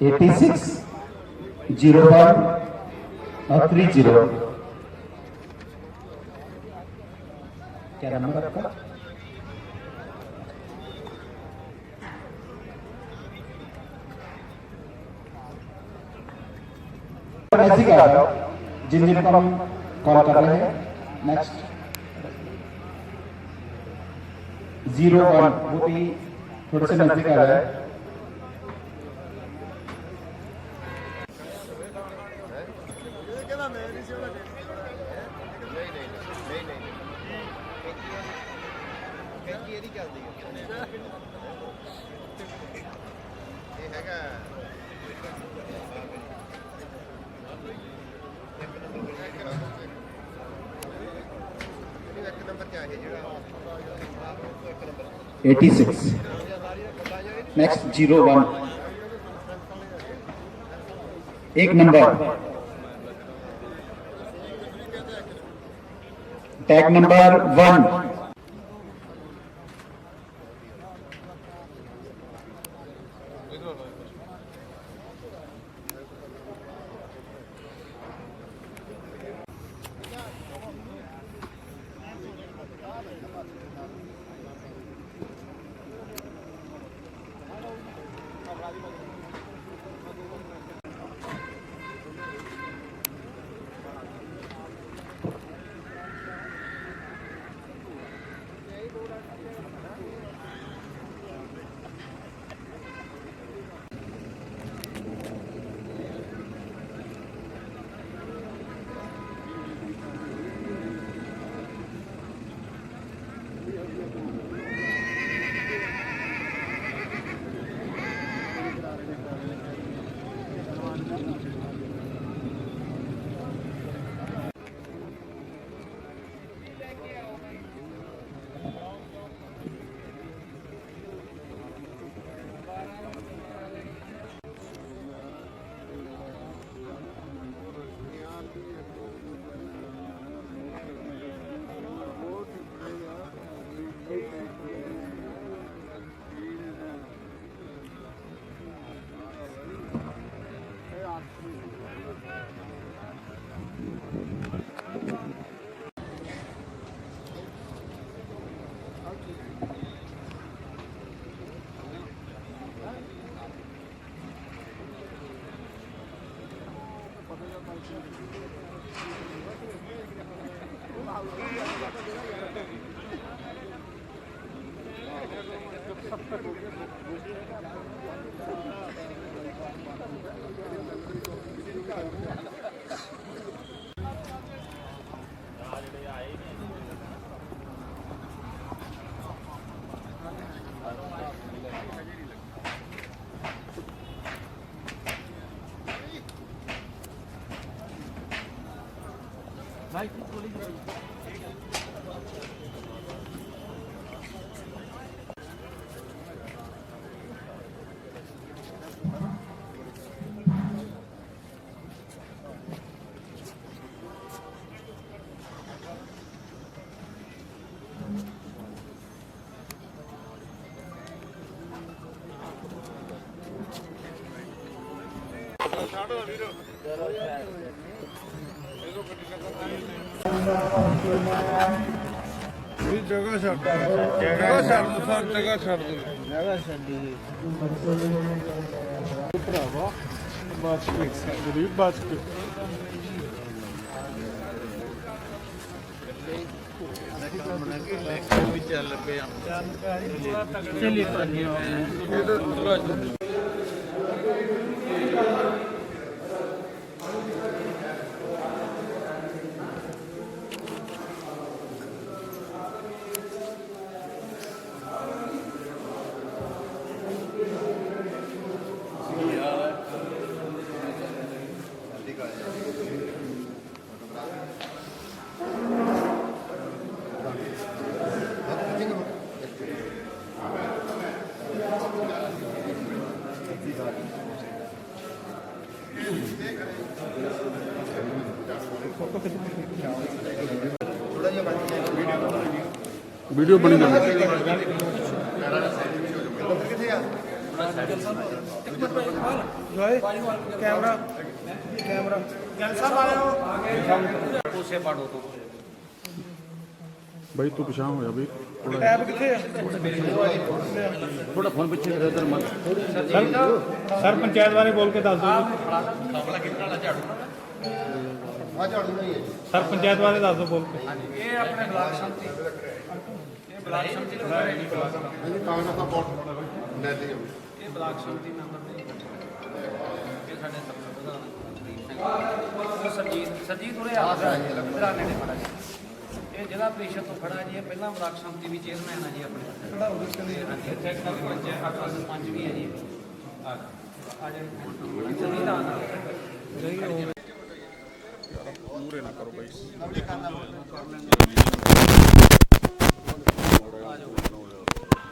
86 01 और 30 क्या नंबर आपका? जिन जिन को हम कॉल कर रहे हैं नेक्स्ट ज़ीरो वन वो भी थोड़े से नज़दीक आ रहा है। ਕਹਿੰਦੀ ਇਹਦੀ ਚੱਲਦੀ ਹੈ ਇਹ ਹੈਗਾ ਇੱਕ ਨੰਬਰ ਤੇ ਆ ਇਹ ਜਿਹੜਾ ਇੱਕ ਨੰਬਰ 86 नेक्स्ट जीरो वन एक number tag number one. children. Gracias. ਇਹ ਜਗ੍ਹਾ ਛੱਡ ਜਗ੍ਹਾ ਛੱਡ ਦੋ ਸਰ ਜਗ੍ਹਾ ਛੱਡ ਦੋ ਜਗ੍ਹਾ ਛੱਡੀ ਭਰਾਵਾ ਬਚ ਕੇ ਗਰੀਬ ਬਚ ਕੇ ਵੀ ਚੱਲ ਪਿਆ ਵੀਡੀਓ ਬਣੀ ਜਾਂਦੀ ਕਿੱਥੇ ਆ ਜੋਏ ਕੈਮਰਾ ਕੈਮਰਾ ਗੱਲ ਸਾਹਿਬ ਆਇਓ ਕੋਸੇ ਪਾੜੋ ਤੋਂ ਬਈ ਤੂੰ ਪਛਾਣ ਹੋਇਆ ਬਈ ਟੈਬ ਕਿੱਥੇ ਆ ਸਰ ਪੰਚਾਇਤ ਬਾਰੇ ਬੋਲ ਕੇ ਦੱਸ ਦਿਓ। ਆ ਝਾੜੂ ਨਹੀਂ ਹੈ ਸਰ ਪੰਚਾਇਤ ਬਾਰੇ ਦੱਸ ਦਿਓ ਬੋਲ ਕੇ। ਇਹ ਆਪਣੇ ਬਲਾਕ ਸੰਮਤੀ ਇਹ ਬਲਾਕ ਸੰਮਤੀ ਦੇ ਬਾਰੇ ਇਹਦੀ ਕਾਂਗਰਸ ਦਾ ਵੋਟ ਲੈ ਲਈ ਇਹ ਬਲਾਕ ਸੰਮਤੀ ਮੈਂਬਰ ਨੇ ਇਹ ਸਾਡੇ ਸਭ ਪ੍ਰਧਾਨ ਦੀਪ ਸਿੰਘ ਉਹ ਸਰਜੀਤ ਸਰਜੀਤ ਉਰੇ ਆ ਤੇਰਾ ਨੇੜੇ ਖੜਾ ਜੀ ਇਹ ਜ਼ਿਲ੍ਹਾ ਪ੍ਰੀਸ਼ਦ ਤੋਂ ਖੜਾ ਜੀ ਇਹ ਪਹਿਲਾਂ ਬਲਾਕ ਸੰਮਤੀ ਵੀ ਚੇਅਰਮੈਨ ਆ ਜੀ ਆਪਣੇ ਖੜਾ ਹੋ ਗਿਆ ਇੱਥੇ ਇੱਕ ਪੰਚ ਹੈ ਆਪਣਾ ਸਰਪੰਚ ਵੀ ਹੈ ਜੀ ਆ ਆ ਜਾ ਸਰਜੀਤ ਆ ਮੂਰੇ ਨਾ ਕਰੋ ਬਈ।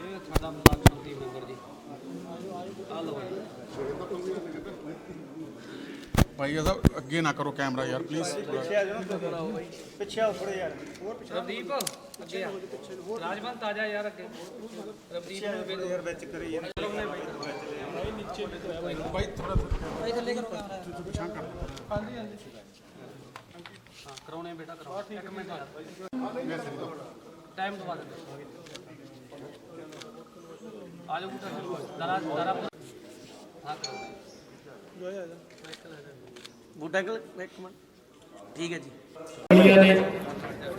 ਇਹ ਸਾਡਾ ਬਲਾਕ ਸੰਮਤੀ ਮੈਂਬਰ ਜੀ ਆ ਲਓ ਜੀ ਭਾਈ ਸਾਹਿਬ ਅੱਗੇ ਨਾ ਕਰੋ ਕੈਮਰਾ ਯਾਰ ਪਲੀਜ਼ ਪਿੱਛੇ ਆਓ ਥੋੜੇ ਯਾਰ। ਰਵਦੀਪ ਅੱਗੇ ਆ। ਰਾਜਵੰਤ ਆ ਜਾ ਯਾਰ ਅੱਗੇ। ਰਵਦੀਪ ਨੂੰ ਵੀ ਯਾਰ ਵਿੱਚ ਕਰੀ। ਯਾਰ ਭਾਈ ਥੋੜਾ ਹਾਂ ਕਰਾਉਣੇ ਬੇਟਾ ਕਰਾਓ ਇੱਕ ਮਿੰਟ ਯਾਰ ਟਾਈਮ ਦਵਾ ਦੇ। ਆ ਜਾਓ ਬੂਟਾ ਦਰਾ ਦਰਾ ਹਾਂ ਕਰਾਉਣੇ ਬੂਟਾ ਇੱਕ ਮਿੰਟ ਠੀਕ ਹੈ ਜੀ।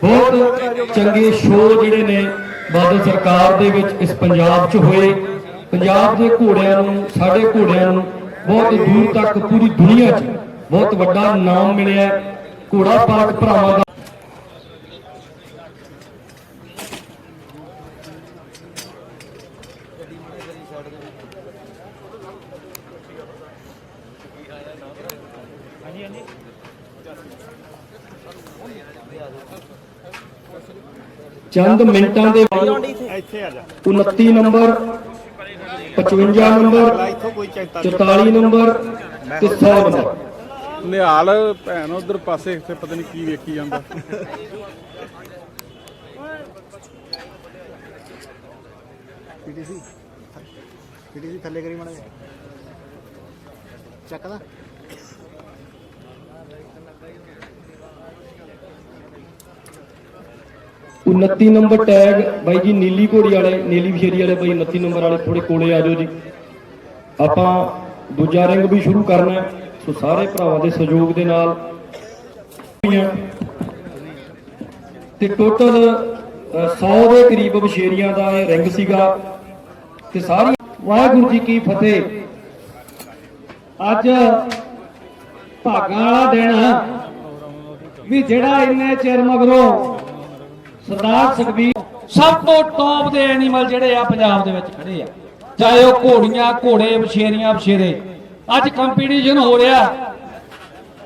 ਬਹੁਤ ਚੰਗੇ ਸ਼ੋਅ ਜਿਹੜੇ ਨੇ ਬਾਦਲ ਸਰਕਾਰ ਦੇ ਵਿੱਚ ਇਸ ਪੰਜਾਬ 'ਚ ਹੋਏ, ਪੰਜਾਬ ਦੇ ਘੋੜਿਆਂ ਨੂੰ, ਸਾਡੇ ਘੋੜਿਆਂ ਨੂੰ ਬਹੁਤ ਦੂਰ ਤੱਕ ਪੂਰੀ ਦੁਨੀਆ 'ਚ ਬਹੁਤ ਵੱਡਾ ਨਾਮ ਮਿਲਿਆ। ਘੋੜਾ ਪਾਲਕ ਭਰਾਵਾਂ ਦਾ ਚੰਦ ਮਿੰਟਾਂ ਦੇ ਵਿੱਚ ਇੱਥੇ ਆ ਜਾ। 29 ਨੰਬਰ 55 ਨੰਬਰ ਇੱਥੋਂ ਕੋਈ ਚੈੱਕ 44 ਨੰਬਰ ਤੇ 100 ਨੰਬਰ। ਨਿਹਾਲ ਭੈਣ ਉਧਰ ਪਾਸੇ ਇੱਥੇ ਪਤਾ ਨਹੀਂ ਕੀ ਵੇਖੀ ਜਾਂਦਾ। ਪੀਟੀਸੀ। ਪੀਟੀਸੀ ਥੱਲੇ ਕਰੀ ਮਾੜਾ ਚੱਕਦਾ 29 ਨੰਬਰ ਟੈਗ ਬਾਈ ਜੀ ਨੀਲੀ ਘੋੜੀ ਵਾਲੇ, ਨੀਲੀ ਵਿਸ਼ੇਰੀ ਵਾਲੇ ਬਾਈ 29 ਨੰਬਰ ਵਾਲੇ ਥੋੜੇ ਕੋਲੇ ਆ ਜਾਓ ਜੀ। ਆਪਾਂ ਦੂਜਾ ਰਿੰਗ ਵੀ ਸ਼ੁਰੂ ਕਰਨਾ ਸੋ ਸਾਰੇ ਭਰਾਵਾਂ ਦੇ ਸਹਿਯੋਗ ਦੇ ਨਾਲ ਤੇ ਟੋਟਲ 100 ਦੇ ਕਰੀਬ ਵਿਸ਼ੇਰੀਆਂ ਦਾ ਇਹ ਰਿੰਗ ਸੀਗਾ। ਤੇ ਸਾਰੀ ਵਾਹਿਗੁਰੂ ਜੀ ਕੀ ਫਤਿਹ। ਅੱਜ ਭਾਗਾਂ ਵਾਲਾ ਦਿਨ ਵੀ ਜਿਹੜਾ ਇੰਨੇ ਚਿਰ ਮਗਰੋਂ ਸਰਦਾਰ ਸੁਖਬੀਰ, ਸਭ ਤੋਂ ਟੌਪ ਦੇ ਐਨੀਮਲ ਜਿਹੜੇ ਆ ਪੰਜਾਬ ਦੇ ਵਿੱਚ ਖੜੇ ਆ। ਚਾਹੇ ਉਹ ਘੋੜੀਆਂ, ਘੋੜੇ ਬਸ਼ੇਰੀਆਂ ਬਸ਼ੇਰੇ ਅੱਜ ਕੰਪੀਟੀਸ਼ਨ ਹੋ ਰਿਹਾ।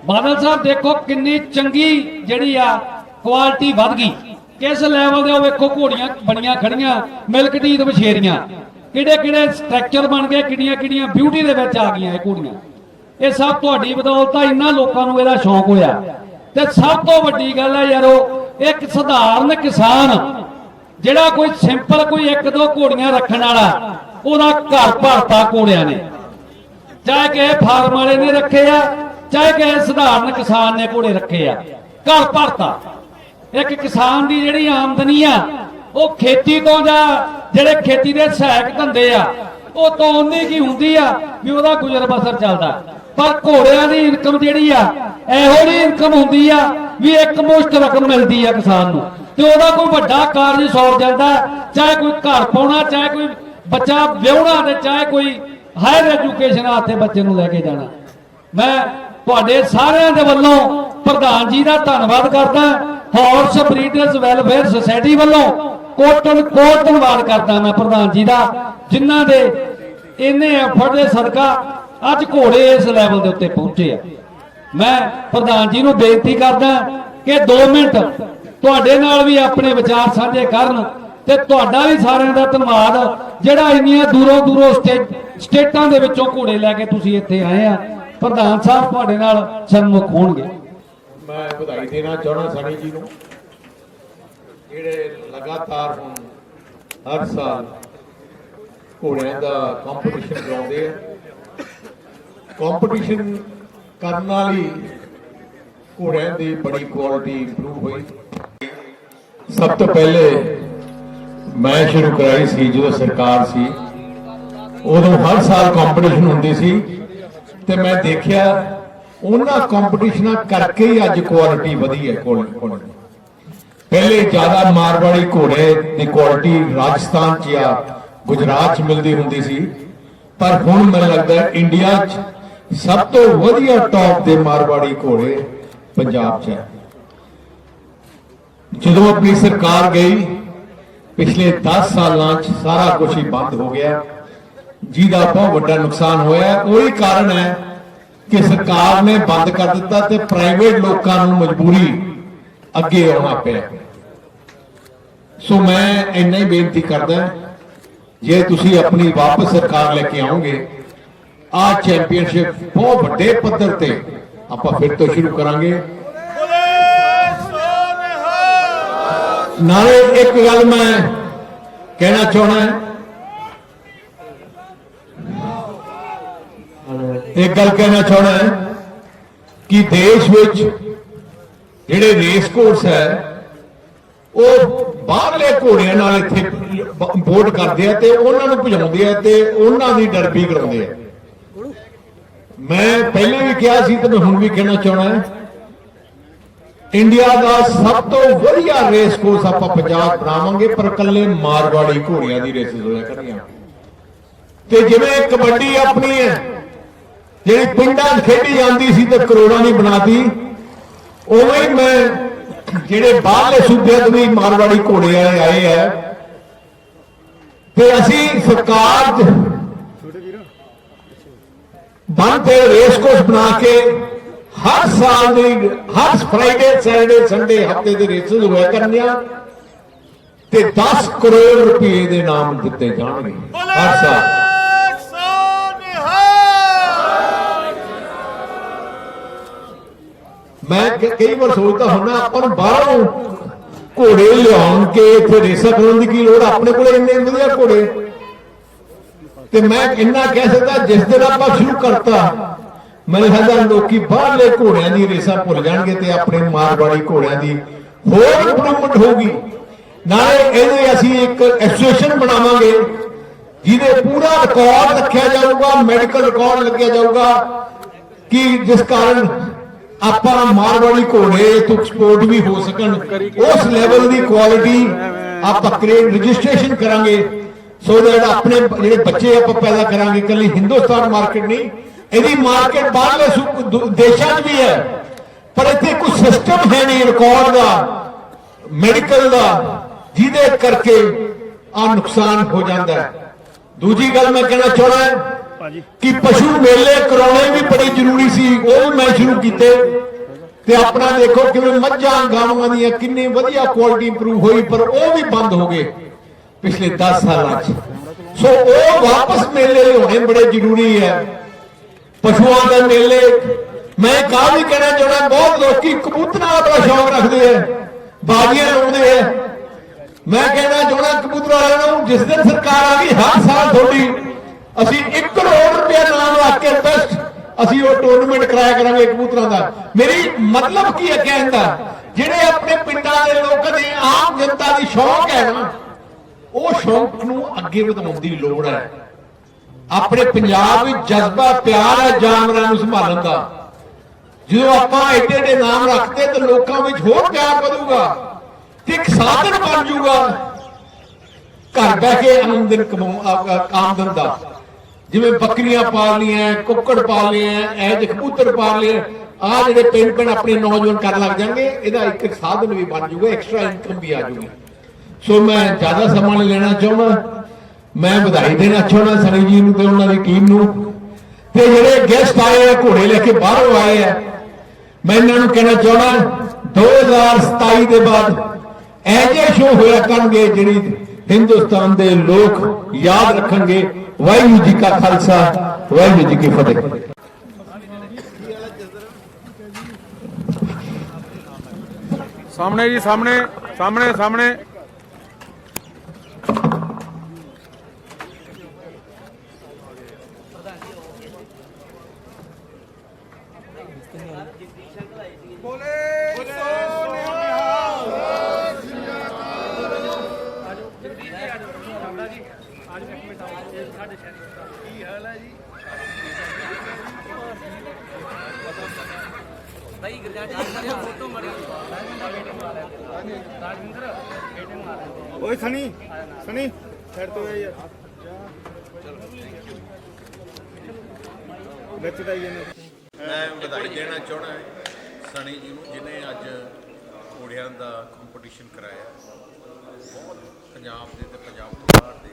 ਬਾਦਲ ਸਾਹਿਬ, ਦੇਖੋ ਕਿੰਨੀ ਚੰਗੀ ਜਿਹੜੀ ਆ ਕੁਆਲਿਟੀ ਵੱਧ ਗਈ। ਕਿਸ ਲੈਵਲ ਦੇ ਉਹ ਵੇਖੋ ਘੋੜੀਆਂ ਬਣੀਆਂ ਖੜੀਆਂ ਮਿਲਕ ਟੀਤ ਬਸ਼ੇਰੀਆਂ ਕਿਹੜੇ ਕਿਹੜੇ ਸਟਰਕਚਰ ਬਣ ਗਏ ਕਿੰਨੀਆਂ ਕਿੰਨੀਆਂ ਬਿਊਟੀ ਦੇ ਵਿੱਚ ਆ ਗਈਆਂ ਇਹ ਘੋੜੀਆਂ। ਇਹ ਸਭ ਤੁਹਾਡੀ ਬਦੌਲਤ ਆ। ਇੰਨਾ ਲੋਕਾਂ ਨੂੰ ਇਹਦਾ ਸ਼ੌਂਕ ਹੋਇਆ। ਤੇ ਸਭ ਤੋਂ ਵੱਡੀ ਗੱਲ ਹੈ ਯਾਰੋ ਇੱਕ ਸਧਾਰਨ ਕਿਸਾਨ, ਜਿਹੜਾ ਕੋਈ ਸਿੰਪਲ ਕੋਈ ਇੱਕ ਦੋ ਘੋੜੀਆਂ ਰੱਖਣ ਵਾਲਾ, ਉਹਦਾ ਘਰ ਭਰਤਾ ਘੋੜਿਆਂ ਨੇ। ਚਾਹੇ ਕਿਸੇ ਫਾਰਮ ਵਾਲੇ ਨੇ ਰੱਖੇ ਆ, ਚਾਹੇ ਕਿਸੇ ਸਧਾਰਨ ਕਿਸਾਨ ਨੇ ਘੋੜੇ ਰੱਖੇ ਆ, ਘਰ ਭਰਤਾ। ਇੱਕ ਕਿਸਾਨ ਦੀ ਜਿਹੜੀ ਆਮਦਨੀ ਆ, ਉਹ ਖੇਤੀ ਤੋਂ ਜਾਂ ਜਿਹੜੇ ਖੇਤੀ ਦੇ ਸਹਾਇਕ ਧੰਦੇ ਆ, ਉਹ ਤੋਂ ਉਨੀ ਕੀ ਹੁੰਦੀ ਆ ਵੀ ਉਹਦਾ ਗੁਜ਼ਰ ਬਸਰ ਚੱਲਦਾ। ਪਰ ਘੋੜਿਆਂ ਦੀ ਇਨਕਮ ਜਿਹੜੀ ਆ, ਇਹੋ ਜਿਹੀ ਇਨਕਮ ਹੁੰਦੀ ਆ ਵੀ ਇੱਕ ਮੁਸ਼ਤ ਰਕਮ ਮਿਲਦੀ ਆ ਕਿਸਾਨ ਨੂੰ। ਤੇ ਉਹਦਾ ਕੋਈ ਵੱਡਾ ਕਾਰਜ ਸੌਰ ਜਾਂਦਾ, ਚਾਹੇ ਕੋਈ ਘਰ ਪਾਉਣਾ, ਚਾਹੇ ਕੋਈ ਬੱਚਾ ਵਿਆਹਣਾ ਤੇ ਚਾਹੇ ਕੋਈ ਹਾਇਰ ਐਜੂਕੇਸ਼ਨ ਆਸਤੇ ਬੱਚੇ ਨੂੰ ਲੈ ਕੇ ਜਾਣਾ। ਮੈਂ ਤੁਹਾਡੇ ਸਾਰਿਆਂ ਦੇ ਵੱਲੋਂ ਪ੍ਰਧਾਨ ਜੀ ਦਾ ਧੰਨਵਾਦ ਕਰਦਾ ਹਾਰਸ ਬਰੀਡਰਸ ਵੈਲਫੇਅਰ ਸੁਸਾਇਟੀ ਵੱਲੋਂ ਕੋਟਨ ਕੋਟ ਧੰਨਵਾਦ ਕਰਦਾ ਮੈਂ ਪ੍ਰਧਾਨ ਜੀ ਦਾ, ਜਿਨ੍ਹਾਂ ਦੇ ਇੰਨੇ ਐਫਰਟ ਦੇ ਸਦਕਾ ਅੱਜ ਘੋੜੇ ਇਸ ਲੈਵਲ ਦੇ ਉੱਤੇ ਪਹੁੰਚੇ ਆ। ਮੈਂ ਪ੍ਰਧਾਨ ਜੀ ਨੂੰ ਬੇਨਤੀ ਕਰਦਾ ਕਿ 2 ਮਿੰਟ ਤੁਹਾਡੇ ਨਾਲ ਵੀ ਆਪਣੇ ਵਿਚਾਰ ਸਾਂਝੇ ਕਰਨ ਤੇ ਤੁਹਾਡਾ ਵੀ ਸਾਰਿਆਂ ਦਾ ਧੰਨਵਾਦ, ਜਿਹੜਾ ਇੰਨੀਆਂ ਦੂਰੋਂ ਦੂਰੋਂ ਸਟੇਟਾਂ ਦੇ ਵਿੱਚੋਂ ਘੋੜੇ ਲੈ ਕੇ ਤੁਸੀਂ ਇੱਥੇ ਆਏ ਆ। ਪ੍ਰਧਾਨ ਸਾਹਿਬ ਤੁਹਾਡੇ ਨਾਲ ਸਨਮੁਖ ਹੋਣਗੇ। ਮੈਂ ਵਧਾਈ ਦੇਣਾ ਚਾਹਣਾ ਸਣੀ ਜੀ ਨੂੰ, ਜਿਹੜੇ ਲਗਾਤਾਰ ਹਰ ਸਾਲ ਘੋੜਿਆਂ ਦਾ ਕੰਪੀਟੀਸ਼ਨ ਕਰਾਉਂਦੇ ਆ। ਕੰਪੀਟੀਸ਼ਨ ਕਰਨ ਨਾਲ ਘੋੜਿਆਂ ਦੀ ਬੜੀ ਕੁਆਲਿਟੀ ਇੰਪਰੂਵ ਹੋਈ। ਸਭ ਤੋਂ ਪਹਿਲੇ ਮੈਂ ਸ਼ੁਰੂ ਕਰਾਈ ਸੀ, ਜਦੋਂ ਸਰਕਾਰ ਸੀ, ਉਦੋਂ ਹਰ ਸਾਲ ਕੰਪੀਟੀਸ਼ਨ ਹੁੰਦੀ ਸੀ ਤੇ ਮੈਂ ਦੇਖਿਆ ਉਹਨਾਂ ਕੰਪੀਟੀਸ਼ਨਾਂ ਕਰਕੇ ਹੀ ਅੱਜ ਕੁਆਲਿਟੀ ਵਧੀ ਹੈ ਘੋੜੇ ਪਹਿਲੇ ਜ਼ਿਆਦਾ ਮਾਰਵਾੜੀ ਘੋੜੇ ਦੀ ਕੁਆਲਿਟੀ ਰਾਜਸਥਾਨ 'ਚ ਜਾਂ ਗੁਜਰਾਤ 'ਚ ਮਿਲਦੀ ਹੁੰਦੀ ਸੀ, ਪਰ ਹੁਣ ਮੈਨੂੰ ਲੱਗਦਾ ਇੰਡੀਆ 'ਚ ਸਭ ਤੋਂ ਵਧੀਆ ਟੌਪ ਦੇ ਮਾਰਵਾੜੀ ਘੋੜੇ ਪੰਜਾਬ 'ਚ ਹੈ। ਜਦੋਂ ਆਪਣੀ ਸਰਕਾਰ ਗਈ, ਪਿਛਲੇ 10 ਸਾਲਾਂ 'ਚ ਸਾਰਾ ਕੁਝ ਹੀ ਬੰਦ ਹੋ ਗਿਆ। ਜਿਹਦਾ ਬਹੁਤ ਵੱਡਾ ਨੁਕਸਾਨ ਹੋਇਆ ਉਹੀ ਕਾਰਨ ਹੈ ਕਿ ਸਰਕਾਰ ਨੇ ਬੰਦ ਕਰ ਦਿੱਤਾ ਤੇ ਪ੍ਰਾਈਵੇਟ ਲੋਕਾਂ ਨੂੰ ਮਜਬੂਰੀ ਅੱਗੇ ਆਉਣਾ ਪਿਆ। ਸੋ ਮੈਂ ਇੰਨਾ ਹੀ ਬੇਨਤੀ ਕਰਦਾ, ਜੇ ਤੁਸੀਂ ਆਪਣੀ ਵਾਪਸ ਸਰਕਾਰ ਲੈ ਕੇ ਆਓਗੇ ਆ ਚੈਂਪੀਅਨਸ਼ਿਪ ਬਹੁਤ ਵੱਡੇ ਪੱਧਰ ਤੇ ਆਪਾਂ ਫਿਰ ਤੋਂ ਸ਼ੁਰੂ ਕਰਾਂਗੇ। ਨਾਲੇ ਇੱਕ ਗੱਲ ਮੈਂ ਕਹਿਣਾ ਚਾਹਣਾ ਇੱਕ ਗੱਲ ਕਹਿਣਾ ਚਾਹਣਾ ਕਿ ਦੇਸ਼ ਵਿੱਚ ਜਿਹੜੇ ਰੇਸ ਕੋਰਸ ਹੈ, ਉਹ ਬਾਹਰਲੇ ਘੋੜਿਆਂ ਨਾਲ ਇੱਥੇ ਇੰਪੋਰਟ ਕਰਦੇ ਆ ਤੇ ਉਹਨਾਂ ਨੂੰ ਭਜਾਉਂਦੇ ਆ ਤੇ ਉਹਨਾਂ ਦੀ ਡਰਬੀ ਕਰਾਉਂਦੇ ਆ। ਮੈਂ ਪਹਿਲੇ ਵੀ ਕਿਹਾ ਸੀ ਤੇ ਮੈਂ ਹੁਣ ਵੀ ਕਹਿਣਾ ਚਾਹਣਾ ਇੰਡੀਆ ਦਾ ਸਭ ਤੋਂ ਵਧੀਆ ਰੇਸ ਕੋਰਸ ਆਪਾਂ ਪੰਜਾਬ ਬਣਾਵਾਂਗੇ ਪਰ ਇਕੱਲੇ ਮਾਰਵਾੜੀ ਘੋੜਿਆਂ ਦੀ ਰੇਸਿਸ ਹੋਇਆ ਕਰਨੀਆਂ। ਤੇ ਜਿਵੇਂ ਕਬੱਡੀ ਆਪਣੀ ਹੈ, ਜਿਹੜੀ ਪਿੰਡਾਂ 'ਚ ਖੇਡੀ ਜਾਂਦੀ ਸੀ ਤੇ ਕਰੋੜਾਂ ਦੀ ਬਣਾਤੀ, ਉਵੇਂ ਹੀ ਮੈਂ ਜਿਹੜੇ ਬਾਹਰਲੇ ਸੂਬਿਆਂ ਤੋਂ ਵੀ ਮਾਰਵਾੜੀ ਘੋੜੇ ਆਏ ਆ, ਤੇ ਅਸੀਂ ਸਰਕਾਰ 'ਚ ਬੰਦ ਤੇ ਰੇਸ ਕੋਰਸ ਬਣਾ ਕੇ ਹਰ ਸਾਲ ਦੀ ਹਰ ਫਰਾਈਡੇ ਸੈਟਰਡੇ ਸੰਡੇ ਹਫ਼ਤੇ ਦੇ ਰੇਸਸ ਹੋਇਆ ਕਰਨੀਆਂ ਤੇ 10 ਕਰੋੜ ਰੁਪਏ ਦੇ ਨਾਮ ਦਿੱਤੇ ਜਾਣਗੇ। ਹਰ ਸਾਲ। ਮੈਂ ਕਈ ਵਾਰ ਸੋਚਦਾ ਹੁੰਦਾ ਆਪਾਂ ਨੂੰ ਬਾਹਰੋਂ ਘੋੜੇ ਲਿਆਉਣ ਕੇ ਇੱਥੇ ਰੇਸਾਂ ਕਰਾਉਣ ਦੀ ਕੀ ਲੋੜ? ਆਪਣੇ ਕੋਲੇ ਇੰਨੇ ਵਧੀਆ ਘੋੜੇ। ਤੇ ਮੈਂ ਇੰਨਾ ਕਹਿ ਸਕਦਾ ਜਿਸ ਦਿਨ ਆਪਾਂ ਸ਼ੁਰੂ ਕਰਤਾ ਮੇਰੇ ਖਿਆਲ ਨਾਲ ਲੋਕੀ ਬਾਹਰਲੇ ਘੋੜਿਆਂ ਦੀ ਰੇਸਾਂ ਭੁੱਲ ਜਾਣਗੇ ਤੇ ਆਪਣੇ ਮਾਰਵਾੜੀ ਘੋੜਿਆਂ ਦੀ ਹੋਰ ਇੰਪਰੂਵਮੈਂਟ ਹੋਊਗੀ। ਨਾਲੇ ਇਹਦੇ ਅਸੀਂ ਇੱਕ ਐਸੋਸੀਏਸ਼ਨ ਬਣਾਵਾਂਗੇ, ਜਿਹਦੇ ਪੂਰਾ ਰਿਕਾਰਡ ਰੱਖਿਆ ਜਾਊਗਾ ਮੈਡੀਕਲ ਰਿਕਾਰਡ ਲੱਗਿਆ ਜਾਊਗਾ, ਕਿ ਜਿਸ ਕਾਰਨ ਆਪਾਂ ਮਾਰਵਾੜੀ ਘੋੜੇ ਤੋਂ ਐਕਸਪੋਰਟ ਵੀ ਹੋ ਸਕਣ। ਉਸ ਲੈਵਲ ਦੀ ਕੁਆਲਿਟੀ ਆਪਾਂ ਕ੍ਰੀਏਟ ਰਜਿਸਟ੍ਰੇਸ਼ਨ ਕਰਾਂਗੇ। ਸੋ ਦੈਟ ਆਪਣੇ ਜਿਹੜੇ ਬੱਚੇ ਆਪਾਂ ਪੈਦਾ ਕਰਾਂਗੇ ਕੱਲੀ ਹਿੰਦੁਸਤਾਨ ਮਾਰਕੀਟ ਨਹੀਂ ਇਹਦੀ ਮਾਰਕੀਟ ਬਾਹਰਲੇ ਦੇਸ਼ਾਂ 'ਚ ਵੀ ਹੈ। ਪਰ ਇੱਥੇ ਕੋਈ ਸਿਸਟਮ ਹੈ ਨਹੀਂ ਰਿਕਾਰਡ ਦਾ ਮੈਡੀਕਲ ਦਾ ਜਿਹਦੇ ਕਰਕੇ ਆ ਨੁਕਸਾਨ ਹੋ ਜਾਂਦਾ ਹੈ। ਦੂਜੀ ਗੱਲ ਮੈਂ ਕਹਿਣਾ ਚਾਹੁੰਦਾ ਕਿ ਪਸ਼ੂ ਮੇਲੇ ਕਰਾਉਣੇ ਵੀ ਬੜੇ ਜ਼ਰੂਰੀ ਸੀ ਉਹ ਵੀ ਮੈਂ ਸ਼ੁਰੂ ਕੀਤੇ। ਤੇ ਆਪਣਾ ਦੇਖੋ ਕਿਵੇਂ ਮੱਝਾਂ ਗਾਵਾਂ ਦੀਆਂ ਕਿੰਨੀ ਵਧੀਆ ਕੁਆਲਿਟੀ ਇੰਪਰੂਵ ਹੋਈ ਪਰ ਉਹ ਵੀ ਬੰਦ ਹੋ ਗਏ। ਪਿਛਲੇ 10 ਸਾਲਾਂ 'ਚ। ਸੋ ਉਹ ਵਾਪਸ ਮੇਲੇ ਲਿਆਉਣੇ ਬੜੇ ਜ਼ਰੂਰੀ ਹੈ। ਪਸ਼ੂਆਂ ਦੇ ਮੇਲੇ, ਮੈਂ ਕਾ ਵੀ ਕਹਿਣਾ ਚਾਹੁੰਦਾ, ਬਹੁਤ ਲੋਕੀ ਕਬੂਤਰਾਂ ਦਾ ਸ਼ੌਕ ਰੱਖਦੇ ਆ, ਬਾਜ਼ੀਆਂ ਲਾਉਂਦੇ ਆ। ਮੈਂ ਕਹਿਣਾ ਚਾਹੁੰਦਾ ਕਬੂਤਰ ਵਾਲਿਆਂ ਨੂੰ, ਜਿਸ ਦਿਨ ਸਰਕਾਰ ਆ ਗਈ, ਹਰ ਸਾਲ ਤੁਹਾਡੀ, ਅਸੀਂ 1 ਕਰੋੜ ਰੁਪਏ ਨਾਮ ਰੱਖ ਕੇ ਬੈਸਟ ਅਸੀਂ ਉਹ ਟੂਰਨਾਮੈਂਟ ਕਰਾਇਆ ਕਰਾਂਗੇ ਕਬੂਤਰਾਂ ਦਾ। ਮੇਰੀ ਮਤਲਬ ਕੀ ਹੈ ਕਹਿਣ ਦਾ, ਜਿਹੜੇ ਆਪਣੇ ਪਿੰਡਾਂ ਦੇ ਲੋਕਾਂ ਨੇ, ਆਮ ਜਨਤਾ ਦੀ ਸ਼ੌਕ ਹੈ ਨਾ ਉਹ ਸ਼ੌਕ ਨੂੰ ਅੱਗੇ ਵਧਾਉਣ ਦੀ ਲੋੜ ਹੈ। ਆਪਣੇ ਪੰਜਾਬ ਵਿੱਚ ਜਜ਼ਬਾ ਪਿਆਰ ਹੈ, ਜਾਨਵਰਾਂ ਨੂੰ ਸੰਭਾਲਣ ਦਾ। ਜਦੋਂ ਆਪਾਂ ਐਡੇ ਐਡੇ ਨਾਮ ਰੱਖਦੇ ਤਾਂ ਲੋਕਾਂ ਵਿੱਚ ਹੋਰ ਪਿਆਰ ਵਧੂਗਾ ਤੇ ਇੱਕ ਸਾਧਨ ਬਣ ਜਾਊਗਾ ਘਰ ਬਹਿ ਕੇ ਆਮਦਨ ਕਮਾਉ ਆਮਦਨ ਦਾ। ਜਿਵੇਂ ਬੱਕਰੀਆਂ ਪਾਲਣੀਆਂ ਕੁੱਕੜ ਪਾਲਣੇ ਲਏ ਐ ਜੇ ਕਬੂਤਰ ਪਾਲਣੇ ਲਏ ਆ ਜਿਹੜੇ ਪਿੰਡ ਪਿੰਡ ਆਪਣੇ ਨੌਜਵਾਨ ਕਰਨ ਲੱਗ ਜਾਣਗੇ, ਇਹਦਾ ਇੱਕ ਸਾਧਨ ਵੀ ਬਣ ਜਾਊਗਾ ਐਕਸਟਰਾ ਇਨਕਮ ਵੀ ਆ ਜਾਊਗੀ ਸੋ ਮੈਂ ਜ਼ਿਆਦਾ ਸਮਾਂ ਨਹੀਂ ਲੈਣਾ ਚਾਹੁੰਦਾ। ਮੈਂ ਵਧਾਈ ਦੇਣਾ ਚਾਹੁੰਦਾ ਸਨੀ ਜੀ ਨੂੰ ਤੇ ਉਹਨਾਂ ਦੀ ਟੀਮ ਨੂੰ। ਤੇ ਜਿਹੜੇ ਗੈਸਟ ਆਏ ਆ, ਘੋੜੇ ਲੈ ਕੇ ਬਾਹਰੋਂ ਆਏ ਆ, ਮੈਂ ਇਹਨਾਂ ਨੂੰ ਕਹਿਣਾ ਚਾਹੁੰਦਾ 2027 ਦੇ ਬਾਅਦ ਐਜੇ ਸ਼ੋ ਹੋਇਆ ਕਰਨਗੇ ਜਿਹੜੀ ਹਿੰਦੁਸਤਾਨ ਦੇ ਲੋਕ ਯਾਦ ਰੱਖਣਗੇ। ਵਾਹਿਗੁਰੂ ਜੀ ਕਾ ਖਾਲਸਾ, ਵਾਹਿਗੁਰੂ ਜੀ ਕੀ ਫਤਿਹ। ਸਾਹਮਣੇ ਜੀ, ਸਾਹਮਣੇ ਸਾਹਮਣੇ ਸਾਹਮਣੇ। ਜਗਦੀਸ਼ ਜੀ ਆਜੋ ਸਾਡਾ ਜੀ ਆਜੋ ਇੱਕ ਮਿੰਟ ਆਓ ਇਹ ਸਾਡੇ ਸ਼ਹਿਰ ਦਾ ਕੀ ਹਾਲ ਹੈ ਜੀ ਭਾਈ ਗਿਰਜਾ ਜੀ ਫੋਟੋ ਮੜੀ ਰਾਜਵਿੰਦਰ ਬੇਟੇ ਨੂੰ ਆ ਲੈ ਓਏ ਸਣੀ ਸਣੀ ਛੱਡ ਤੋ ਯਾਰ ਵਿੱਚ ਦਾ ਹੀ ਇਹਨੇ ਮੈਂ ਵਧਾਈ ਦੇਣਾ ਚਾਹਣਾ ਸਣੀ ਜੀ ਨੂੰ ਜਿਨੇ ਅੱਜ ਘੋੜਿਆਂ ਦਾ ਕੰਪੀਟੀਸ਼ਨ ਕਰਾਇਆ। ਬਹੁਤ ਪੰਜਾਬ ਦੇ ਤੇ ਪੰਜਾਬ ਤੋਂ ਬਾਹਰ ਦੇ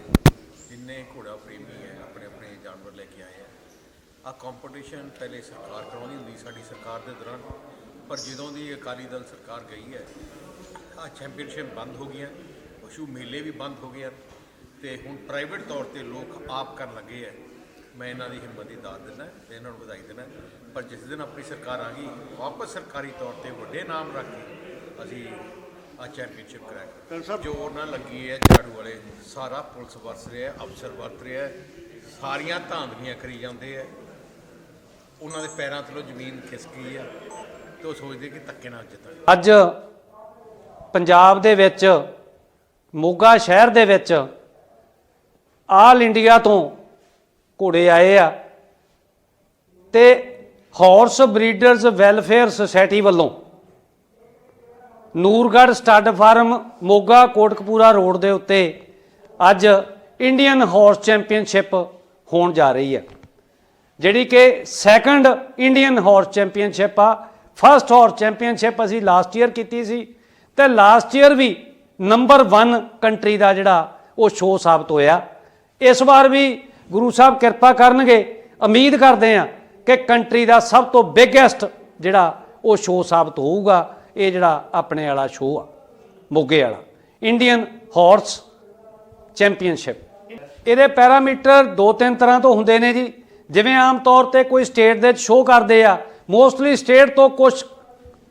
ਜਿੰਨੇ ਘੋੜਾ ਪ੍ਰੇਮੀ ਹੈ, ਆਪਣੇ ਆਪਣੇ ਜਾਨਵਰ ਲੈ ਕੇ ਆਏ ਆ ਆ ਕੰਪੀਟੀਸ਼ਨ ਪਹਿਲੇ ਸਰਕਾਰ ਕਰਾਉਂਦੀ ਹੁੰਦੀ ਸਾਡੀ ਸਰਕਾਰ ਦੇ ਦੌਰਾਨ। ਪਰ ਜਦੋਂ ਦੀ ਅਕਾਲੀ ਦਲ ਸਰਕਾਰ ਗਈ ਹੈ ਆ ਚੈਂਪੀਅਨਸ਼ਿਪ ਬੰਦ ਹੋ ਗਈਆਂ, ਪਸ਼ੂ ਮੇਲੇ ਵੀ ਬੰਦ ਹੋ ਗਏ ਹਨ। ਤੇ ਹੁਣ ਪ੍ਰਾਈਵੇਟ ਤੌਰ ਤੇ ਲੋਕ ਆਪ ਕਰਨ ਲੱਗੇ ਹੈ। ਮੈਂ ਇਹਨਾਂ ਦੀ ਹਿੰਮਤ ਦੀ ਦਾਤ ਦਿੰਦਾ ਤੇ ਇਹਨਾਂ ਨੂੰ ਵਧਾਈ ਦਿੰਦਾ ਪਰ ਜਿਸ ਦਿਨ ਆਪਣੀ ਸਰਕਾਰ ਆ ਗਈ ਵਾਪਸ ਸਰਕਾਰੀ ਤੌਰ ਤੇ ਵੱਡੇ ਨਾਮ ਰੱਖ ਕੇ ਅਸੀਂ ਆ ਚੈਂਪੀਅਨਸ਼ਿਪ ਕਰਾਂਗੇ ਜੋ ਉਹਨਾਂ ਲੱਗੀ ਹੈ ਝਾੜੂ ਵਾਲੇ ਸਾਰਾ ਪੁਲਿਸ ਵਰਸ ਰਿਹਾ ਹੈ, ਅਫਸਰ ਵਰਤ ਰਿਹਾ ਹੈ, ਸਾਰੀਆਂ ਧਾਂਦਲੀਆਂ ਕਰੀ ਜਾਂਦੇ ਹੈ। ਉਹਨਾਂ ਦੇ ਪੈਰਾਂ ਥੱਲੋਂ ਜ਼ਮੀਨ ਖਿਸਕੀ ਹੈ ਤੇ ਉਹ ਸੋਚਦੇ ਕਿ ਧੱਕੇ ਨਾਲ ਜਿੱਤਾਂਗੇ ਅੱਜ ਪੰਜਾਬ ਦੇ ਵਿੱਚ ਮੋਗਾ ਸ਼ਹਿਰ ਦੇ ਵਿੱਚ ਆਲ ਇੰਡੀਆ ਤੋਂ ਘੋੜੇ ਆਏ ਆ। ਤੇ ਹਾਰਸ ਬਰੀਡਰਸ ਵੈਲਫੇਅਰ ਸੁਸਾਇਟੀ ਵੱਲੋਂ Noorgarh stud farm Moga Kotkapura road ਦੇ ਉੱਤੇ ਅੱਜ ਇੰਡੀਅਨ ਹਾਰਸ ਚੈਂਪੀਅਨਸ਼ਿਪ ਹੋਣ ਜਾ ਰਹੀ ਹੈ। ਜਿਹੜੀ ਕਿ ਸੈਕੰਡ ਇੰਡੀਅਨ ਹਾਰਸ ਚੈਂਪੀਅਨਸ਼ਿਪ ਆ। ਫਰਸਟ ਹਾਰਸ ਚੈਂਪੀਅਨਸ਼ਿਪ ਅਸੀਂ ਲਾਸਟ ਈਅਰ ਕੀਤੀ ਸੀ ਤੇ ਲਾਸਟ ਈਅਰ ਵੀ ਨੰਬਰ 1 ਕੰਟਰੀ ਦਾ ਜਿਹੜਾ ਉਹ ਸ਼ੋਅ ਸਾਬਤ ਹੋਇਆ। ਇਸ ਵਾਰ ਵੀ ਗੁਰੂ ਸਾਹਿਬ ਕਿਰਪਾ ਕਰਨਗੇ। ਉਮੀਦ ਕਰਦੇ ਆ ਕਿ ਕੰਟਰੀ ਦਾ ਸਭ ਤੋਂ ਬਿਗੇਸਟ ਜਿਹੜਾ ਉਹ ਸ਼ੋਅ ਸਾਬਤ ਹੋਊਗਾ, ਇਹ ਜਿਹੜਾ ਆਪਣੇ ਵਾਲਾ ਸ਼ੋਅ ਆ, ਮੋਗੇ ਵਾਲਾ। ਇੰਡੀਅਨ ਹਾਰਸ ਚੈਂਪੀਅਨਸ਼ਿਪ ਇਹਦੇ ਪੈਰਾਮੀਟਰ ਦੋ ਤਿੰਨ ਤਰ੍ਹਾਂ ਤੋਂ ਹੁੰਦੇ ਨੇ ਜੀ। ਜਿਵੇਂ ਆਮ ਤੌਰ ਤੇ ਕੋਈ ਸਟੇਟ ਦੇ ਸ਼ੋਅ ਕਰਦੇ ਆ ਮੋਸਟਲੀ ਸਟੇਟ ਤੋਂ ਕੁਝ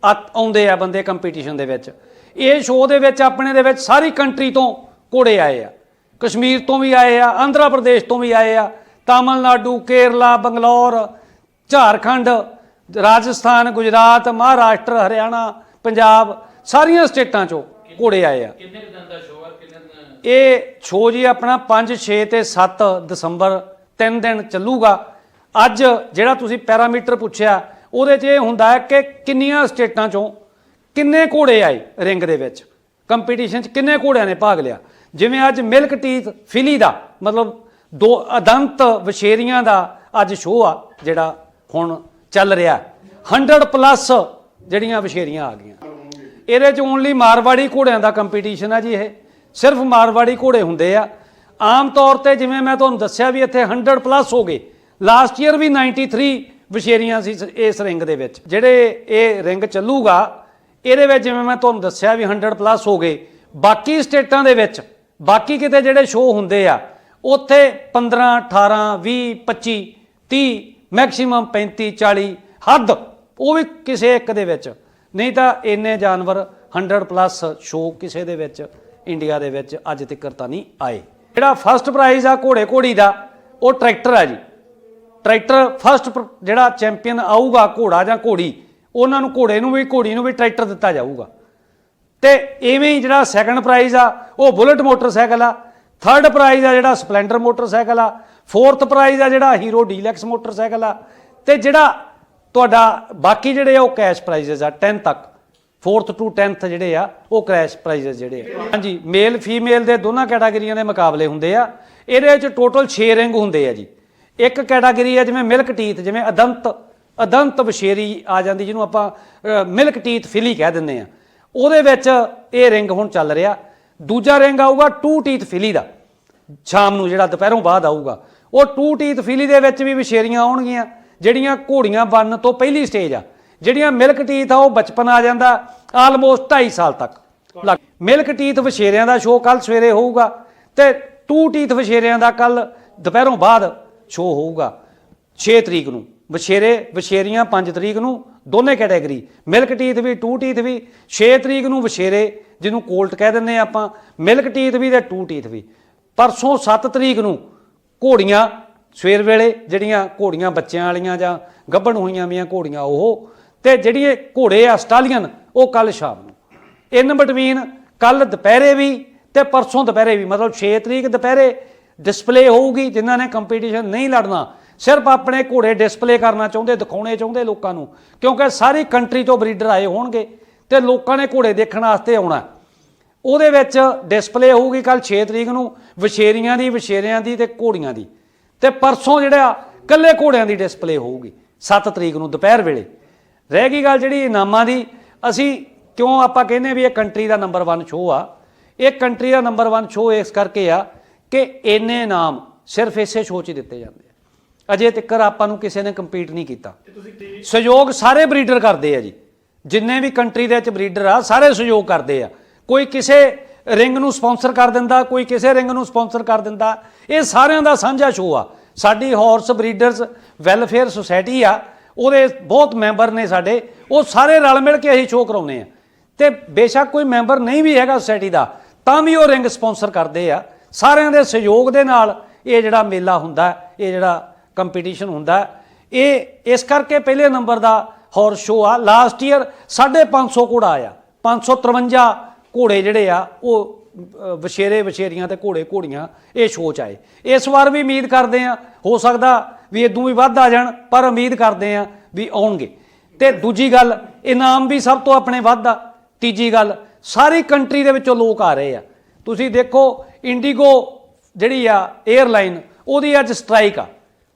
ਆਉਂਦੇ ਆ ਬੰਦੇ ਕੰਪੀਟੀਸ਼ਨ ਦੇ ਵਿੱਚ। ਇਹ ਸ਼ੋਅ ਦੇ ਵਿੱਚ, ਆਪਣੇ ਦੇ ਵਿੱਚ ਸਾਰੀ ਕੰਟਰੀ ਤੋਂ ਘੋੜੇ ਆਏ ਆ। ਕਸ਼ਮੀਰ ਤੋਂ ਵੀ ਆਏ ਆ ਆਂਧਰਾ ਪ੍ਰਦੇਸ਼ ਤੋਂ ਵੀ ਆਏ ਆ ਤਾਮਿਲਨਾਡੂ ਕੇਰਲਾ ਬੰਗਲੌਰ ਝਾਰਖੰਡ ਰਾਜਸਥਾਨ ਗੁਜਰਾਤ ਮਹਾਰਾਸ਼ਟਰ ਹਰਿਆਣਾ ਪੰਜਾਬ ਸਾਰੀਆਂ ਸਟੇਟਾਂ ਚੋਂ ਘੋੜੇ ਆਏ ਆ। ਇਹ ਸ਼ੋਅ ਜੀ ਆਪਣਾ 5 6 ਤੇ 7 ਦਸੰਬਰ 3 ਦਿਨ ਚੱਲੂਗਾ। ਅੱਜ ਜਿਹੜਾ ਤੁਸੀਂ ਪੈਰਾਮੀਟਰ ਪੁੱਛਿਆ ਉਹਦੇ 'ਚ ਇਹ ਹੁੰਦਾ ਹੈ ਕਿ ਕਿੰਨੀਆਂ ਸਟੇਟਾਂ ਚੋਂ ਕਿੰਨੇ ਘੋੜੇ ਆਏ ਰਿੰਗ ਦੇ ਵਿੱਚ? ਕੰਪੀਟੀਸ਼ਨ 'ਚ ਕਿੰਨੇ ਘੋੜਿਆਂ ਨੇ ਭਾਗ ਲਿਆ? ਜਿਵੇਂ ਅੱਜ ਮਿਲਕ ਟੀਥ ਫਿਲੀ ਦਾ, ਮਤਲਬ ਦੋ ਅਦੰਤ ਵਛੇਰੀਆਂ ਦਾ ਅੱਜ ਸ਼ੋਅ ਆ, ਜਿਹੜਾ ਹੁਣ ਚੱਲ ਰਿਹਾ 100 ਪਲੱਸ ਜਿਹੜੀਆਂ ਵਛੇਰੀਆਂ ਆ ਗਈਆਂ। ਇਹਦੇ 'ਚ ਓਨਲੀ ਮਾਰਵਾੜੀ ਘੋੜਿਆਂ ਦਾ ਕੰਪੀਟੀਸ਼ਨ ਆ ਜੀ ਇਹ। ਸਿਰਫ ਮਾਰਵਾੜੀ ਘੋੜੇ ਹੁੰਦੇ ਆ। ਆਮ ਤੌਰ ਤੇ ਜਿਵੇਂ ਮੈਂ ਤੁਹਾਨੂੰ ਦੱਸਿਆ ਵੀ ਇੱਥੇ 100 ਪਲੱਸ ਹੋ ਗਏ। ਲਾਸਟ ਈਅਰ ਵੀ 93 ਵਿਸ਼ੇਰੀਆਂ ਸੀ ਇਸ- ਇਸ ਰਿੰਗ ਦੇ ਵਿੱਚ। ਜਿਹੜੇ ਇਹ ਰਿੰਗ ਚੱਲੂਗਾ, ਇਹਦੇ ਵਿੱਚ ਜਿਵੇਂ ਮੈਂ ਤੁਹਾਨੂੰ ਦੱਸਿਆ ਵੀ 100 ਪਲੱਸ ਹੋ ਗਏ। ਬਾਕੀ ਸਟੇਟਾਂ ਦੇ ਵਿੱਚ ਬਾਕੀ ਕਿਤੇ ਜਿਹੜੇ ਸ਼ੋਅ ਹੁੰਦੇ ਆ, ਉੱਥੇ 15 18 20 25 30 ਮੈਕਸਿਮਮ 35 40 ਹੱਦ, ਉਹ ਵੀ ਕਿਸੇ ਇੱਕ ਦੇ ਵਿੱਚ। ਨਹੀਂ ਤਾਂ ਇੰਨੇ ਜਾਨਵਰ 100 ਪਲੱਸ ਸ਼ੋਅ ਕਿਸੇ ਦੇ ਵਿੱਚ ਇੰਡੀਆ ਦੇ ਵਿੱਚ ਅੱਜ ਤੱਕ ਤਾਂ ਨਹੀਂ ਆਏ। ਜਿਹੜਾ ਫਸਟ ਪ੍ਰਾਈਜ਼ ਆ ਘੋੜੇ ਘੋੜੀ ਦਾ, ਉਹ ਟਰੈਕਟਰ ਆ ਜੀ। ਟਰੈਕਟਰ ਫਸਟ ਜਿਹੜਾ ਚੈਂਪੀਅਨ ਆਊਗਾ ਘੋੜਾ ਜਾਂ ਘੋੜੀ, ਉਹਨਾਂ ਨੂੰ ਘੋੜੇ ਨੂੰ ਵੀ, ਘੋੜੀ ਨੂੰ ਵੀ ਟਰੈਕਟਰ ਦਿੱਤਾ ਜਾਊਗਾ। ਤੇ ਇਵੇਂ ਹੀ ਜਿਹੜਾ ਸੈਕੰਡ ਪ੍ਰਾਈਜ਼ ਆ, ਉਹ ਬੁਲਟ ਮੋਟਰਸਾਈਕਲ ਆ। ਥਰਡ ਪ੍ਰਾਈਜ਼ ਆ ਜਿਹੜਾ ਸਪਲੈਂਡਰ ਮੋਟਰਸਾਈਕਲ ਆ। ਫੋਰਥ ਪ੍ਰਾਈਜ਼ ਆ ਜਿਹੜਾ ਹੀਰੋ ਡੀਲੈਕਸ ਮੋਟਰਸਾਈਕਲ ਆ। ਤੇ ਜਿਹੜਾ ਤੁਹਾਡਾ ਬਾਕੀ ਜਿਹੜੇ ਆ, ਉਹ ਕੈਸ਼ ਪ੍ਰਾਈਜ਼ਸ ਆ 10 ਤੱਕ। ਫੋਰਥ ਟੂ 10th ਜਿਹੜੇ ਆ, ਉਹ ਕੈਸ਼ ਪ੍ਰਾਈਜ਼ਸ ਜਿਹੜੇ ਆ। ਹਾਂਜੀ ਮੇਲ ਫੀਮੇਲ ਦੇ ਦੋਨਾਂ ਕੈਟਾਗਰੀਆਂ ਦੇ ਮੁਕਾਬਲੇ ਹੁੰਦੇ ਆ। ਇਹਦੇ ਵਿੱਚ ਟੋਟਲ 6 ਰਿੰਗ ਹੁੰਦੇ ਆ ਜੀ। ਇੱਕ ਕੈਟਾਗਰੀ ਆ ਜਿਵੇਂ ਮਿਲਕ ਟੀਥ ਜਿਵੇਂ ਅਦੰਤ। ਅਦੰਤ ਬਸ਼ੇਰੀ ਆ ਜਾਂਦੀ, ਜਿਹਨੂੰ ਆਪਾਂ ਮਿਲਕ ਟੀਥ ਫਿਲੀ ਕਹਿ ਦਿੰਦੇ ਆ। ਉਹਦੇ ਵਿੱਚ ਇਹ ਰਿੰਗ ਹੁਣ ਚੱਲ ਰਿਹਾ। ਦੂਜਾ ਰਿੰਗ ਆਊਗਾ ਟੂ ਟੀਥ ਫਿਲੀ ਦਾ। ਸ਼ਾਮ ਨੂੰ ਜਿਹੜਾ ਦੁਪਹਿਰੋਂ ਬਾਅਦ ਆਊਗਾ। ਉਹ ਟੂ ਟੀਥ ਫਿਲੀ ਦੇ ਵਿੱਚ ਵੀ ਵਿਸ਼ੇਰੀਆਂ ਆਉਣਗੀਆਂ, ਜਿਹੜੀਆਂ ਘੋੜੀਆਂ ਬਣਨ ਤੋਂ ਪਹਿਲੀ ਸਟੇਜ ਆ। ਜਿਹੜੀਆਂ ਮਿਲਕ ਟੀਥ ਆ, ਉਹ ਬਚਪਨ ਆ ਜਾਂਦਾ ਆਲਮੋਸਟ 2.5 ਸਾਲ ਤੱਕ। ਲੱਗ- ਮਿਲਕ ਟੀਥ ਵਿਸ਼ੇਰਿਆਂ ਦਾ ਸ਼ੋਅ ਕੱਲ ਸਵੇਰੇ ਹੋਊਗਾ ਤੇ ਟੂ ਟੀਥ ਵਿਸ਼ੇਰਿਆਂ ਦਾ ਕੱਲ ਦੁਪਹਿਰੋਂ ਬਾਅਦ ਸ਼ੋਅ ਹੋਊਗਾ। 6 ਤਰੀਕ ਨੂੰ ਵਿਸ਼ੇਰੇ ਵਿਸ਼ੇਰੀਆਂ 5 ਤਰੀਕ ਨੂੰ ਦੋਨੇ ਕੈਟਾਗਰੀ ਮਿਲਕ ਟੀਥ ਵੀ ਟੂ ਟੀਥ ਵੀ 6 ਤਰੀਕ ਨੂੰ ਵਿਸ਼ੇਰੇ ਜਿਹਨੂੰ ਕੋਲਟ ਕਹਿ ਦਿੰਦੇ ਆ ਆਪਾਂ ਮਿਲਕ ਟੀਥ ਵੀ ਤੇ ਟੂ ਟੀਥ ਵੀ। ਪਰਸੋਂ 7 ਤਰੀਕ ਨੂੰ ਘੋੜੀਆਂ, ਸਵੇਰ ਵੇਲੇ ਜਿਹੜੀਆਂ ਘੋੜੀਆਂ ਬੱਚਿਆਂ ਵਾਲੀਆਂ ਜਾਂ ਗੱਭਣ ਹੋਈਆਂ ਵੀਆਂ ਘੋੜੀਆਂ ਉਹ, ਤੇ ਜਿਹੜੀ ਇਹ ਘੋੜੇ ਆ ਆਸਟ੍ਰੇਲੀਅਨ, ਉਹ ਕੱਲ ਸ਼ਾਮ ਨੂੰ। ਇਨ ਬਿਟਵੀਨ ਕੱਲ ਦੁਪਹਿਰੇ ਵੀ ਤੇ ਪਰਸੋਂ ਦੁਪਹਿਰੇ ਵੀ, ਮਤਲਬ 6 ਤਰੀਕ ਦੁਪਹਿਰੇ ਡਿਸਪਲੇ ਹੋਊਗੀ, ਜਿਨ੍ਹਾਂ ਨੇ ਕੰਪੀਟੀਸ਼ਨ ਨਹੀਂ ਲੜਨਾ ਸਿਰਫ ਆਪਣੇ ਘੋੜੇ ਡਿਸਪਲੇ ਕਰਨਾ ਚਾਹੁੰਦੇ, ਦਿਖਾਉਣੇ ਚਾਹੁੰਦੇ ਲੋਕਾਂ ਨੂੰ, ਕਿਉਂਕਿ ਸਾਰੀ ਕੰਟਰੀ ਤੋਂ ਬਰੀਡਰ ਆਏ ਹੋਣਗੇ ਤੇ ਲੋਕਾਂ ਨੇ ਘੋੜੇ ਦੇਖਣ ਵਾਸਤੇ ਆਉਣਾ। ਉਹਦੇ ਵਿੱਚ ਡਿਸਪਲੇ ਹੋਊਗੀ ਕੱਲ 6 ਤਰੀਕ ਨੂੰ ਵਿਸ਼ੇਰੀਆਂ ਦੀ ਵਿਸ਼ੇਰਿਆਂ ਦੀ ਤੇ ਘੋੜੀਆਂ ਦੀ। ਤੇ ਪਰਸੋਂ ਜਿਹੜਾ ਕੱਲੇ ਘੋੜਿਆਂ ਦੀ ਡਿਸਪਲੇ ਹੋਊਗੀ 7 ਤਰੀਕ ਨੂੰ ਦੁਪਹਿਰ ਵੇਲੇ। ਰਹਿ ਗਈ ਗੱਲ ਜਿਹੜੀ ਇਨਾਮਾਂ ਦੀ, ਅਸੀਂ ਕਿਉਂ ਆਪਾਂ ਕਹਿੰਦੇ ਵੀ ਇਹ ਕੰਟਰੀ ਦਾ ਨੰਬਰ 1 ਸ਼ੋਅ ਆ? ਇਹ ਕੰਟਰੀ ਦਾ ਨੰਬਰ 1 ਸ਼ੋਅ ਇਸ ਕਰਕੇ ਆ ਕਿ ਇੰਨੇ ਇਨਾਮ ਸਿਰਫ ਇਸੇ ਸ਼ੋਅ 'ਚ ਦਿੱਤੇ ਜਾਂਦੇ ਅਜੇ ਤੱਕ ਆਪਾਂ ਨੂੰ ਕਿਸੇ ਨੇ ਕੰਪੀਟ ਨਹੀਂ ਕੀਤਾ। ਸਹਿਯੋਗ ਸਾਰੇ ਬਰੀਡਰ ਕਰਦੇ ਆ ਜੀ। ਜਿੰਨੇ ਵੀ ਕੰਟਰੀ ਦੇ ਵਿੱਚ ਬਰੀਡਰ ਆ ਸਾਰੇ ਸਹਿਯੋਗ ਕਰਦੇ ਆ। ਕੋਈ ਕਿਸੇ ਰਿੰਗ ਨੂੰ ਸਪਾਂਸਰ ਕਰ ਦਿੰਦਾ ਕੋਈ ਕਿਸੇ ਰਿੰਗ ਨੂੰ ਸਪਾਂਸਰ ਕਰ ਦਿੰਦਾ ਇਹ ਸਾਰਿਆਂ ਦਾ ਸਾਂਝਾ ਸ਼ੋਅ ਆ। ਸਾਡੀ ਹਾਰਸ ਬਰੀਡਰਸ ਵੈਲਫੇਅਰ ਸੁਸਾਇਟੀ ਆ ਉਹਦੇ ਬਹੁਤ ਮੈਂਬਰ ਨੇ ਸਾਡੇ ਉਹ ਸਾਰੇ ਰਲ ਮਿਲ ਕੇ ਅਸੀਂ ਸ਼ੋਅ ਕਰਾਉਨੇ ਆ। ਤੇ ਬੇਸ਼ੱਕ ਕੋਈ ਮੈਂਬਰ ਨਹੀਂ ਵੀ ਹੈਗਾ ਸੁਸਾਇਟੀ ਦਾ ਤਾਂ ਵੀ ਉਹ ਰਿੰਗ ਸਪਾਂਸਰ ਕਰਦੇ ਆ। ਸਾਰਿਆਂ ਦੇ ਸਹਿਯੋਗ ਦੇ ਨਾਲ ਇਹ ਜਿਹੜਾ ਮੇਲਾ ਹੁੰਦਾ ਇਹ ਜਿਹੜਾ ਕੰਪੀਟੀਸ਼ਨ ਹੁੰਦਾ ਇਹ ਇਸ ਕਰਕੇ ਪਹਿਲੇ ਨੰਬਰ ਦਾ ਹਾਰਸ ਸ਼ੋਅ ਆ। ਲਾਸਟ ਈਅਰ 550 ਘੋੜਾ ਆਇਆ। 553 ਘੋੜੇ ਜਿਹੜੇ ਆ ਉਹ ਅ, ਵਛੇਰੇ ਵਛੇਰੀਆਂ ਤੇ ਘੋੜੇ ਘੋੜੀਆਂ ਇਹ ਸ਼ੋਅ ਚ ਆਏ। ਇਸ ਵਾਰ ਵੀ ਉਮੀਦ ਕਰਦੇ ਆ ਹੋ ਸਕਦਾ ਵੀ ਇਦੋਂ ਵੀ ਵੱਧ ਆ ਜਾਣ ਪਰ ਉਮੀਦ ਕਰਦੇ ਆ ਵੀ ਆਉਣਗੇ। ਤੇ ਦੂਜੀ ਗੱਲ ਇਨਾਮ ਵੀ ਸਭ ਤੋਂ ਆਪਣੇ ਵੱਧ ਆ। ਤੀਜੀ ਗੱਲ ਸਾਰੀ ਕੰਟਰੀ ਦੇ ਵਿੱਚੋਂ ਲੋਕ ਆ ਰਹੇ ਆ। ਤੁਸੀਂ ਦੇਖੋ ਇੰਡੀਗੋ ਜਿਹੜੀ ਆ 에ਅਰਲਾਈਨ ਉਹਦੀ ਅੱਜ ਸਟ੍ਰਾਈਕ ਆ।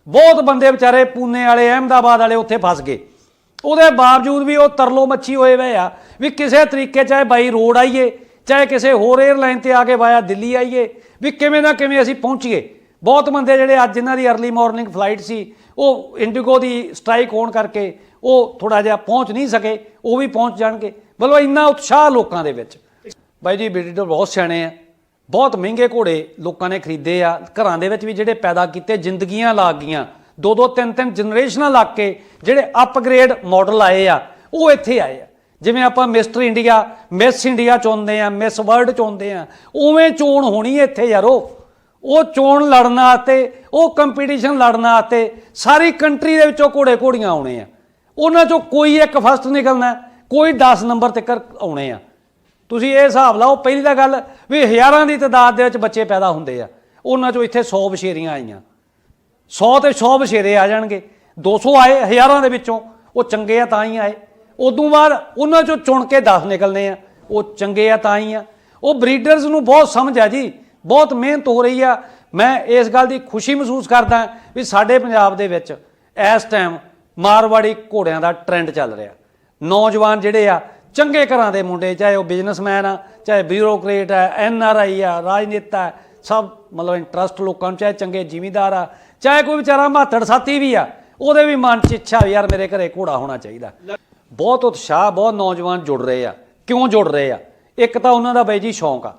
ਬਹੁਤ ਬੰਦੇ ਵਿਚਾਰੇ ਪੂਨੇ ਵਾਲੇ, ਅਹਿਮਦਾਬਾਦ ਵਾਲੇ ਉੱਥੇ ਫਸ ਗਏ। ਉਹਦੇ ਬਾਵਜੂਦ ਵੀ ਉਹ ਤਰਲੋ ਮੱਛੀ ਹੋਏ ਹੋਏ ਆ, ਵੀ ਕਿਸੇ ਤਰੀਕੇ ਚਾਹੇ ਬਾਈ ਰੋਡ ਆਈਏ, ਚਾਹੇ ਕਿਸੇ ਹੋਰ 에ਅਰਲਾਈਨ ਤੇ ਆ ਕੇ ਵਾਇਆ ਦਿੱਲੀ ਆਈਏ, ਵੀ ਕਿਵੇਂ ਨਾ ਕਿਵੇਂ ਅਸੀਂ ਪਹੁੰਚੀਏ। ਬਹੁਤ ਬੰਦੇ ਜਿਹੜੇ ਅੱਜ ਇਹਨਾਂ ਦੀ ਅਰਲੀ ਮਾਰਨਿੰਗ ਫਲਾਈਟ ਸੀ, ਉਹ ਇੰਡੀਗੋ ਦੀ ਸਟ੍ਰਾਈਕ ਹੋਣ ਕਰਕੇ ਉਹ ਥੋੜਾ ਜਿਹਾ ਪਹੁੰਚ ਨਹੀਂ ਸਕੇ, ਉਹ ਵੀ ਪਹੁੰਚ ਜਾਣਗੇ। ਮਤਲਬ ਇੰਨਾ ਉਤਸ਼ਾਹ ਲੋਕਾਂ ਦੇ ਵਿੱਚ। ਬਾਈ ਜੀ ਬੀਡੀ ਬਹੁਤ ਸਿਆਣੇ ਆ। ਬਹੁਤ ਮਹਿੰਗੇ ਘੋੜੇ ਲੋਕਾਂ ਨੇ ਖਰੀਦੇ ਆ। ਘਰਾਂ ਦੇ ਵਿੱਚ ਵੀ ਜਿਹੜੇ ਪੈਦਾ ਕੀਤੇ, ਜ਼ਿੰਦਗੀਆਂ ਲੱਗ ਗਈਆਂ। ਦੋ ਦੋ ਤਿੰਨ ਤਿੰਨ ਜਨਰੇਸ਼ਨਾਂ ਲੱਗ ਕੇ ਜਿਹੜੇ ਅਪਗ੍ਰੇਡ ਮਾਡਲ ਆਏ ਆ, ਉਹ ਇੱਥੇ ਆਏ ਆ। ਜਿਵੇਂ ਆਪਾਂ ਮਿਸਟਰ ਇੰਡੀਆ ਮਿਸ ਇੰਡੀਆ ਚੁਣਦੇ ਆ ਮਿਸ ਵਰਲਡ ਚੁਣਦੇ ਆ, ਉਵੇਂ ਚੋਣ ਹੋਣੀ ਇੱਥੇ ਯਾਰੋ। ਉਹ ਚੋਣ ਲੜਨ ਵਾਸਤੇ, ਉਹ ਕੰਪੀਟੀਸ਼ਨ ਲੜਨ ਵਾਸਤੇ ਸਾਰੀ ਕੰਟਰੀ ਦੇ ਵਿੱਚੋਂ ਘੋੜੇ ਘੋੜੀਆਂ ਆਉਣੇ ਆ। ਉਹਨਾਂ ਚੋਂ ਕੋਈ ਇੱਕ ਫਸਟ ਨਿਕਲਣਾ, ਕੋਈ 10 ਨੰਬਰ ਤੱਕ ਆਉਣੇ ਆ। ਤੁਸੀਂ ਇਹ ਹਿਸਾਬ ਲਾਓ, ਪਹਿਲੀ ਤਾਂ ਗੱਲ ਵੀ ਹਜ਼ਾਰਾਂ ਦੀ ਤਾਦਾਦ ਦੇ ਵਿੱਚ ਬੱਚੇ ਪੈਦਾ ਹੁੰਦੇ ਆ। ਉਹਨਾਂ ਚੋਂ ਇੱਥੇ 100 ਬਸ਼ੇਰੀਆਂ ਆਈਆਂ। 100 ਤੇ 100 ਬਸ਼ੇਰੇ ਆ ਜਾਣਗੇ। 200 ਆਏ, ਹਜ਼ਾਰਾਂ ਦੇ ਵਿੱਚੋਂ। ਉਹ ਚੰਗੇ ਆ ਤਾਂ ਹੀ ਆਏ। ਉਦੋਂ ਬਾਅਦ ਉਹਨਾਂ ਚੋਂ ਚੁਣ ਕੇ 10 ਨਿਕਲਨੇ ਆ। ਉਹ ਚੰਗੇ ਆ ਤਾਂ ਹੀ ਆ। ਉਹ ਬਰੀਡਰਸ ਨੂੰ ਬਹੁਤ ਸਮਝ ਆ ਜੀ। ਬਹੁਤ ਮਿਹਨਤ ਹੋ ਰਹੀ ਆ। ਮੈਂ ਇਸ ਗੱਲ ਦੀ ਖੁਸ਼ੀ ਮਹਿਸੂਸ ਕਰਦਾ ਵੀ ਸਾਡੇ ਪੰਜਾਬ ਦੇ ਵਿੱਚ ਇਸ ਟਾਈਮ ਮਾਰਵਾੜੀ ਘੋੜਿਆਂ ਦਾ ਟ੍ਰੈਂਡ ਚੱਲ ਰਿਹਾ। ਨੌਜਵਾਨ ਜਿਹੜੇ ਆ ਚੰਗੇ ਘਰਾਂ ਦੇ ਮੁੰਡੇ ਚਾਹੇ ਉਹ ਬਿਜ਼ਨਸਮੈਨ ਆ ਚਾਹੇ ਬਿਊਰੋਕਰੇਟ ਆ ਐਨ ਆਰ ਆਈ ਆ ਰਾਜਨੇਤਾ ਹੈ, ਸਭ ਮਤਲਬ ਇੰਟਰਸਟ ਲੋਕਾਂ ਨੂੰ ਚਾਹੇ ਚੰਗੇ ਜ਼ਿਮੀਂਦਾਰ ਆ ਚਾਹੇ ਕੋਈ ਵਿਚਾਰਾ ਮਾਤੜ ਸਾਥੀ ਵੀ ਆ ਉਹਦੇ ਵੀ ਮਨ 'ਚ ਇੱਛਾ ਵੀ ਯਾਰ ਮੇਰੇ ਘਰੇ ਘੋੜਾ ਹੋਣਾ ਚਾਹੀਦਾ। ਬਹੁਤ ਉਤਸ਼ਾਹ ਬਹੁਤ ਨੌਜਵਾਨ ਜੁੜ ਰਹੇ ਆ। ਕਿਉਂ ਜੁੜ ਰਹੇ ਆ? ਇੱਕ ਤਾਂ ਉਹਨਾਂ ਦਾ ਬਾਈ ਜੀ ਸ਼ੌਂਕ ਆ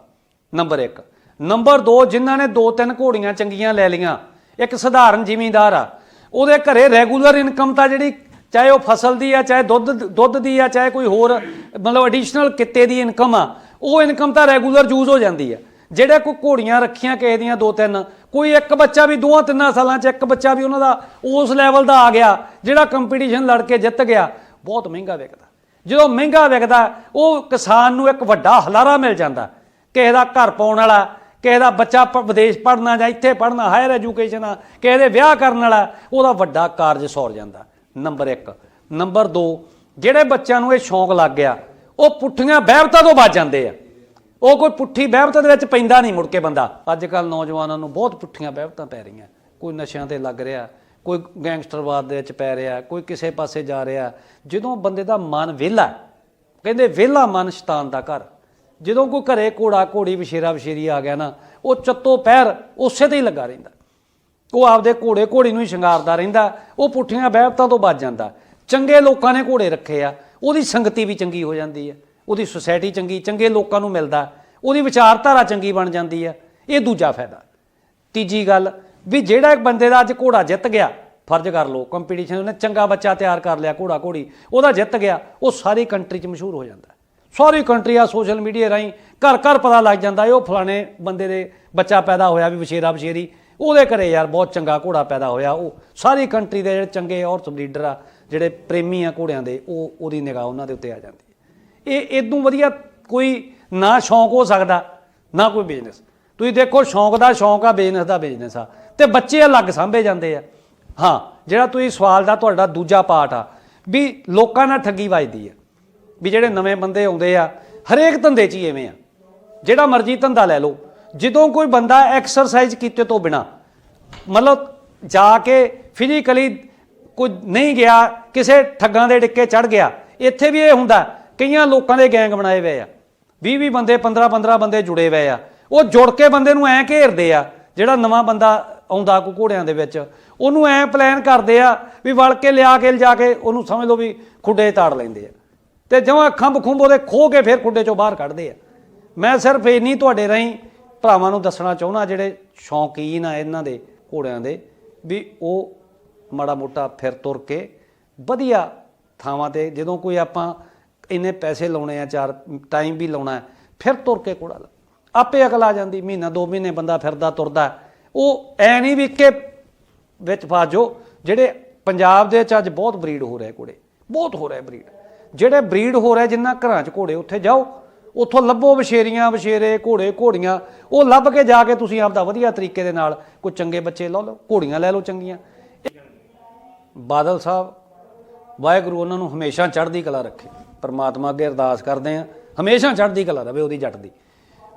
ਨੰਬਰ 1 ਨੰਬਰ 2 ਜਿਨ੍ਹਾਂ ਨੇ ਦੋ ਤਿੰਨ ਘੋੜੀਆਂ ਚੰਗੀਆਂ ਲੈ ਲਈਆਂ ਇੱਕ ਸਧਾਰਨ ਜ਼ਿਮੀਂਦਾਰ ਆ ਉਹਦੇ ਘਰੇ ਰੈਗੂਲਰ ਇਨਕਮ ਤਾਂ ਜਿਹੜੀ ਚਾਹੇ ਉਹ ਫਸਲ ਦੀ ਆ, ਚਾਹੇ ਦੁੱਧ ਦੁੱਧ ਦੀ ਆ, ਚਾਹੇ ਕੋਈ ਹੋਰ, ਮਤਲਬ ਐਡੀਸ਼ਨਲ ਕਿੱਤੇ ਦੀ ਇਨਕਮ ਆ, ਉਹ ਇਨਕਮ ਤਾਂ ਰੈਗੂਲਰ ਯੂਜ਼ ਹੋ ਜਾਂਦੀ ਆ। ਜਿਹੜੇ ਕੋਈ ਘੋੜੀਆਂ ਰੱਖੀਆਂ ਕਿਸੇ ਦੀਆਂ ਦੋ ਤਿੰਨ, ਕੋਈ ਇੱਕ ਬੱਚਾ ਵੀ ਦੋਹਾਂ ਤਿੰਨਾਂ ਸਾਲਾਂ 'ਚ ਇੱਕ ਬੱਚਾ ਵੀ ਉਹਨਾਂ ਦਾ ਉਸ ਲੈਵਲ ਦਾ ਆ ਗਿਆ, ਜਿਹੜਾ ਕੰਪੀਟੀਸ਼ਨ ਲੜ ਕੇ ਜਿੱਤ ਗਿਆ, ਬਹੁਤ ਮਹਿੰਗਾ ਵਿਕਦਾ। ਜਦੋਂ ਮਹਿੰਗਾ ਵਿਕਦਾ, ਉਹ ਕਿਸਾਨ ਨੂੰ ਇੱਕ ਵੱਡਾ ਹਲਾਰਾ ਮਿਲ ਜਾਂਦਾ। ਕਿਸੇ ਦਾ ਘਰ ਪਾਉਣ ਵਾਲਾ, ਕਿਸੇ ਦਾ ਬੱਚਾ ਪ- ਵਿਦੇਸ਼ ਪੜ੍ਹਨਾ ਜਾਂ ਇੱਥੇ ਪੜ੍ਹਨਾ ਹਾਇਰ ਐਜੂਕੇਸ਼ਨ ਆ, ਕਿਸੇ ਦੇ ਵਿਆਹ ਕਰਨ ਵਾਲਾ, ਉਹਦਾ ਵੱਡਾ ਕਾਰਜ ਸੌਰ ਜਾਂਦਾ। ਨੰਬਰ 1 ਨੰਬਰ 2 ਜਿਹੜੇ ਬੱਚਿਆਂ ਨੂੰ ਇਹ ਸ਼ੌਂਕ ਲੱਗ ਗਿਆ, ਉਹ ਪੁੱਠੀਆਂ ਬਹਿਬਤਾਂ ਤੋਂ ਬਚ ਜਾਂਦੇ ਆ। ਉਹ ਕੋਈ ਪੁੱਠੀ ਬਹਿਬਤ ਦੇ ਵਿੱਚ ਪੈਂਦਾ ਨਹੀਂ ਮੁੜ ਕੇ ਬੰਦਾ। ਅੱਜ ਕੱਲ ਨੌਜਵਾਨਾਂ ਨੂੰ ਬਹੁਤ ਪੁੱਠੀਆਂ ਬਹਿਬਤਾਂ ਪੈ ਰਹੀਆਂ। ਕੋਈ ਨਸ਼ਿਆਂ ਤੇ ਲੱਗ ਰਿਹਾ, ਕੋਈ ਗੈਂਗਸਟਰਵਾਦ ਦੇ ਵਿੱਚ ਪੈ ਰਿਹਾ, ਕੋਈ ਕਿਸੇ ਪਾਸੇ ਜਾ ਰਿਹਾ। ਜਦੋਂ ਬੰਦੇ ਦਾ ਮਨ ਵਿਹਲਾ, ਕਹਿੰਦੇ ਵਿਹਲਾ ਮਨ ਸ਼ੈਤਾਨ ਦਾ ਘਰ। ਜਦੋਂ ਕੋਈ ਘਰੇ ਘੋੜਾ ਘੋੜੀ ਵਿਸ਼ੇਰਾ ਵਿਸ਼ੇਰੀ ਆ ਗਿਆ ਨਾ, ਉਹ ਚੱਤੋ ਪੈਰ ਉਸੇ ਤੇ ਹੀ ਲੱਗਾ ਰਹਿੰਦਾ। ਉਹ ਆਪਦੇ ਘੋੜੇ ਘੋੜੀ ਨੂੰ ਹੀ ਸ਼ਿੰਗਾਰਦਾ ਰਹਿੰਦਾ, ਉਹ ਪੁੱਠੀਆਂ ਬਹਿਬਤਾਂ ਤੋਂ ਬਚ ਜਾਂਦਾ। ਚੰਗੇ ਲੋਕਾਂ ਨੇ ਘੋੜੇ ਰੱਖੇ ਆ, ਉਹਦੀ ਸੰਗਤੀ ਵੀ ਚੰਗੀ ਹੋ ਜਾਂਦੀ ਹੈ ਉਹਦੀ ਸੁਸਾਇਟੀ ਚੰਗੀ, ਚੰਗੇ ਲੋਕਾਂ ਨੂੰ ਮਿਲਦਾ, ਉਹਦੀ ਵਿਚਾਰਧਾਰਾ ਚੰਗੀ ਬਣ ਜਾਂਦੀ ਹੈ ਇਹ ਦੂਜਾ ਫਾਇਦਾ। ਤੀਜੀ ਗੱਲ, ਵੀ ਜਿਹੜਾ ਇੱਕ ਬੰਦੇ ਦਾ ਅੱਜ ਘੋੜਾ ਜਿੱਤ ਗਿਆ, ਫਰਜ਼ ਕਰ ਲਓ ਕੰਪੀਟੀਸ਼ਨ ਉਹਨੇ ਚੰਗਾ ਬੱਚਾ ਤਿਆਰ ਕਰ ਲਿਆ, ਘੋੜਾ ਘੋੜੀ, ਉਹਦਾ ਜਿੱਤ ਗਿਆ, ਉਹ ਸਾਰੀ ਕੰਟਰੀ 'ਚ ਮਸ਼ਹੂਰ ਹੋ ਜਾਂਦਾ। ਸਾਰੀ ਕੰਟਰੀ ਆ ਸੋਸ਼ਲ ਮੀਡੀਆ ਰਾਹੀਂ ਘਰ ਘਰ ਪਤਾ ਲੱਗ ਜਾਂਦਾ, ਇਹ ਉਹ ਫਲਾਣੇ ਬੰਦੇ ਦੇ ਬੱਚਾ ਪੈਦਾ ਹੋਇਆ ਵੀ ਵਿਸ਼ੇਰਾ ਵਿਸ਼ੇਰੀ ਉਹਦੇ ਘਰੇ ਯਾਰ ਬਹੁਤ ਚੰਗਾ ਘੋੜਾ ਪੈਦਾ ਹੋਇਆ। ਉਹ ਸਾਰੀ ਕੰਟਰੀ ਦੇ ਜਿਹੜੇ ਚੰਗੇ ਔਰਤ ਬਰੀਡਰ ਆ, ਜਿਹੜੇ ਪ੍ਰੇਮੀ ਆ ਘੋੜਿਆਂ ਦੇ, ਉਹ ਉਹਦੀ ਨਿਗਾਹ ਉਹਨਾਂ ਦੇ ਉੱਤੇ ਆ ਜਾਂਦੀ ਹੈ। ਇਹ ਇਦੋਂ ਵਧੀਆ ਕੋਈ ਨਾ ਸ਼ੌਂਕ ਹੋ ਸਕਦਾ, ਨਾ ਕੋਈ ਬਿਜ਼ਨਸ ਤੁਸੀਂ ਦੇਖੋ ਸ਼ੌਂਕ ਦਾ ਸ਼ੌਂਕ ਆ ਬਿਜ਼ਨਸ ਦਾ ਬਿਜ਼ਨਸ ਆ। ਤੇ ਬੱਚੇ ਅਲੱਗ ਸਾਂਭੇ ਜਾਂਦੇ ਆ। ਹਾਂ, ਜਿਹੜਾ ਤੁਸੀਂ ਸਵਾਲ ਦਾ ਤੁਹਾਡਾ ਦੂਜਾ ਪਾਰਟ ਆ, ਵੀ ਲੋਕਾਂ ਨਾਲ ਠੱਗੀ ਵੱਜਦੀ ਆ, ਵੀ ਜਿਹੜੇ ਨਵੇਂ ਬੰਦੇ ਆਉਂਦੇ ਆ, ਹਰੇਕ ਧੰਦੇ 'ਚ ਹੀ ਐਵੇਂ ਆ। ਜਿਹੜਾ ਮਰਜ਼ੀ ਧੰਦਾ ਲੈ ਲਓ ਜਦੋਂ ਕੋਈ ਬੰਦਾ ਐਕਸਰਸਾਈਜ਼ ਕੀਤੇ ਤੋਂ ਬਿਨਾ, ਮਤਲਬ ਜਾ ਕੇ ਫਿਜ਼ੀਕਲੀ ਕੁਝ ਨਹੀਂ ਗਿਆ, ਕਿਸੇ ਠੱਗਾਂ ਦੇ ਡਿੱਕੇ ਚੜ ਗਿਆ, ਇੱਥੇ ਵੀ ਇਹ ਹੁੰਦਾ, ਕਈਆਂ ਲੋਕਾਂ ਦੇ ਗੈਂਗ ਬਣਾਏ ਹੋਏ ਆ 20 20 ਬੰਦੇ 15 15 ਬੰਦੇ ਜੁੜੇ ਹੋਏ ਆ, ਉਹ ਜੁੜ ਕੇ ਬੰਦੇ ਨੂੰ ਐਂ ਘੇਰਦੇ ਆ, ਜਿਹੜਾ ਨਵਾਂ ਬੰਦਾ ਆਉਂਦਾ ਕੋ ਘੋੜਿਆਂ ਦੇ ਵਿੱਚ, ਉਹਨੂੰ ਐਂ ਪਲਾਨ ਕਰਦੇ ਆ ਵੀ ਵਲ ਕੇ ਲਿਆ ਕੇ ਲਿਜਾ ਕੇ ਉਹਨੂੰ ਸਮਝ ਲਓ ਵੀ ਖੁੱਡੇ ਤਾੜ ਲੈਂਦੇ ਆ, ਤੇ ਜਮਾਂ ਖੰਭ ਖੁੰਭ ਉਹਦੇ ਖੋ ਕੇ ਫਿਰ ਖੁੱਡੇ ਚੋਂ ਬਾਹਰ ਕੱਢਦੇ ਆ। ਮੈਂ ਸਿਰਫ ਇੰਨੀ ਤੁਹਾਡੇ ਰਾਹੀਂ ਭਰਾਵਾਂ ਨੂੰ ਦੱਸਣਾ ਚਾਹੁੰਦਾ ਜਿਹੜੇ ਸ਼ੌਕੀਨ ਆ ਇਹਨਾਂ ਦੇ ਘੋੜਿਆਂ ਦੇ ਵੀ ਉਹ ਮਾੜਾ ਮੋਟਾ ਫਿਰ ਤੁਰ ਕੇ ਵਧੀਆ ਥਾਵਾਂ ਤੇ ਜਦੋਂ ਕੋਈ ਆਪਾਂ ਇੰਨੇ ਪੈਸੇ ਲਾਉਣੇ ਆ, ਚਾਰ ਟਾਈਮ ਵੀ ਲਾਉਣਾ, ਫਿਰ ਤੁਰ ਕੇ ਘੋੜਾ ਲਾ। ਆਪੇ ਅਕਲ ਆ ਜਾਂਦੀ, ਮਹੀਨਾ, ਦੋ ਮਹੀਨੇ ਬੰਦਾ ਫਿਰਦਾ, ਤੁਰਦਾ। ਉਹ ਐ ਨਹੀਂ ਵੀ ਕਿ ਵਿੱਚ ਫਸ ਜਾਓ, ਜਿਹੜੇ ਪੰਜਾਬ ਦੇ ਵਿੱਚ ਅੱਜ ਬਹੁਤ ਬਰੀਡ ਹੋ ਰਿਹਾ ਘੋੜੇ, ਬਹੁਤ ਹੋ ਰਿਹਾ ਬਰੀਡ ਜਿਹੜੇ ਬਰੀਡ ਹੋ ਰਿਹਾ ਜਿੰਨਾ ਘਰਾਂ 'ਚ ਘੋੜੇ, ਉੱਥੇ ਜਾਓ ਉੱਥੋਂ ਲੱਭੋ ਵਛੇਰੀਆਂ, ਵਛੇਰੇ, ਘੋੜੇ, ਘੋੜੀਆਂ। ਉਹ ਲੱਭ ਕੇ ਜਾ ਕੇ ਤੁਸੀਂ ਆਪਦਾ ਵਧੀਆ ਤਰੀਕੇ ਦੇ ਨਾਲ ਕੋਈ ਚੰਗੇ ਬੱਚੇ ਲਓ ਲਓ, ਘੋੜੀਆਂ ਲੈ ਲਓ ਚੰਗੀਆਂ। ਬਾਦਲ ਸਾਹਿਬ, ਵਾਹਿਗੁਰੂ ਉਹਨਾਂ ਨੂੰ ਹਮੇਸ਼ਾ ਚੜ੍ਹਦੀ ਕਲਾ ਰੱਖੇ। ਪਰਮਾਤਮਾ ਅੱਗੇ ਅਰਦਾਸ ਕਰਦੇ ਆ ਹਮੇਸ਼ਾ ਚੜ੍ਹਦੀ ਕਲਾ ਰਵੇ ਉਹਦੀ ਜੱਟ ਦੀ।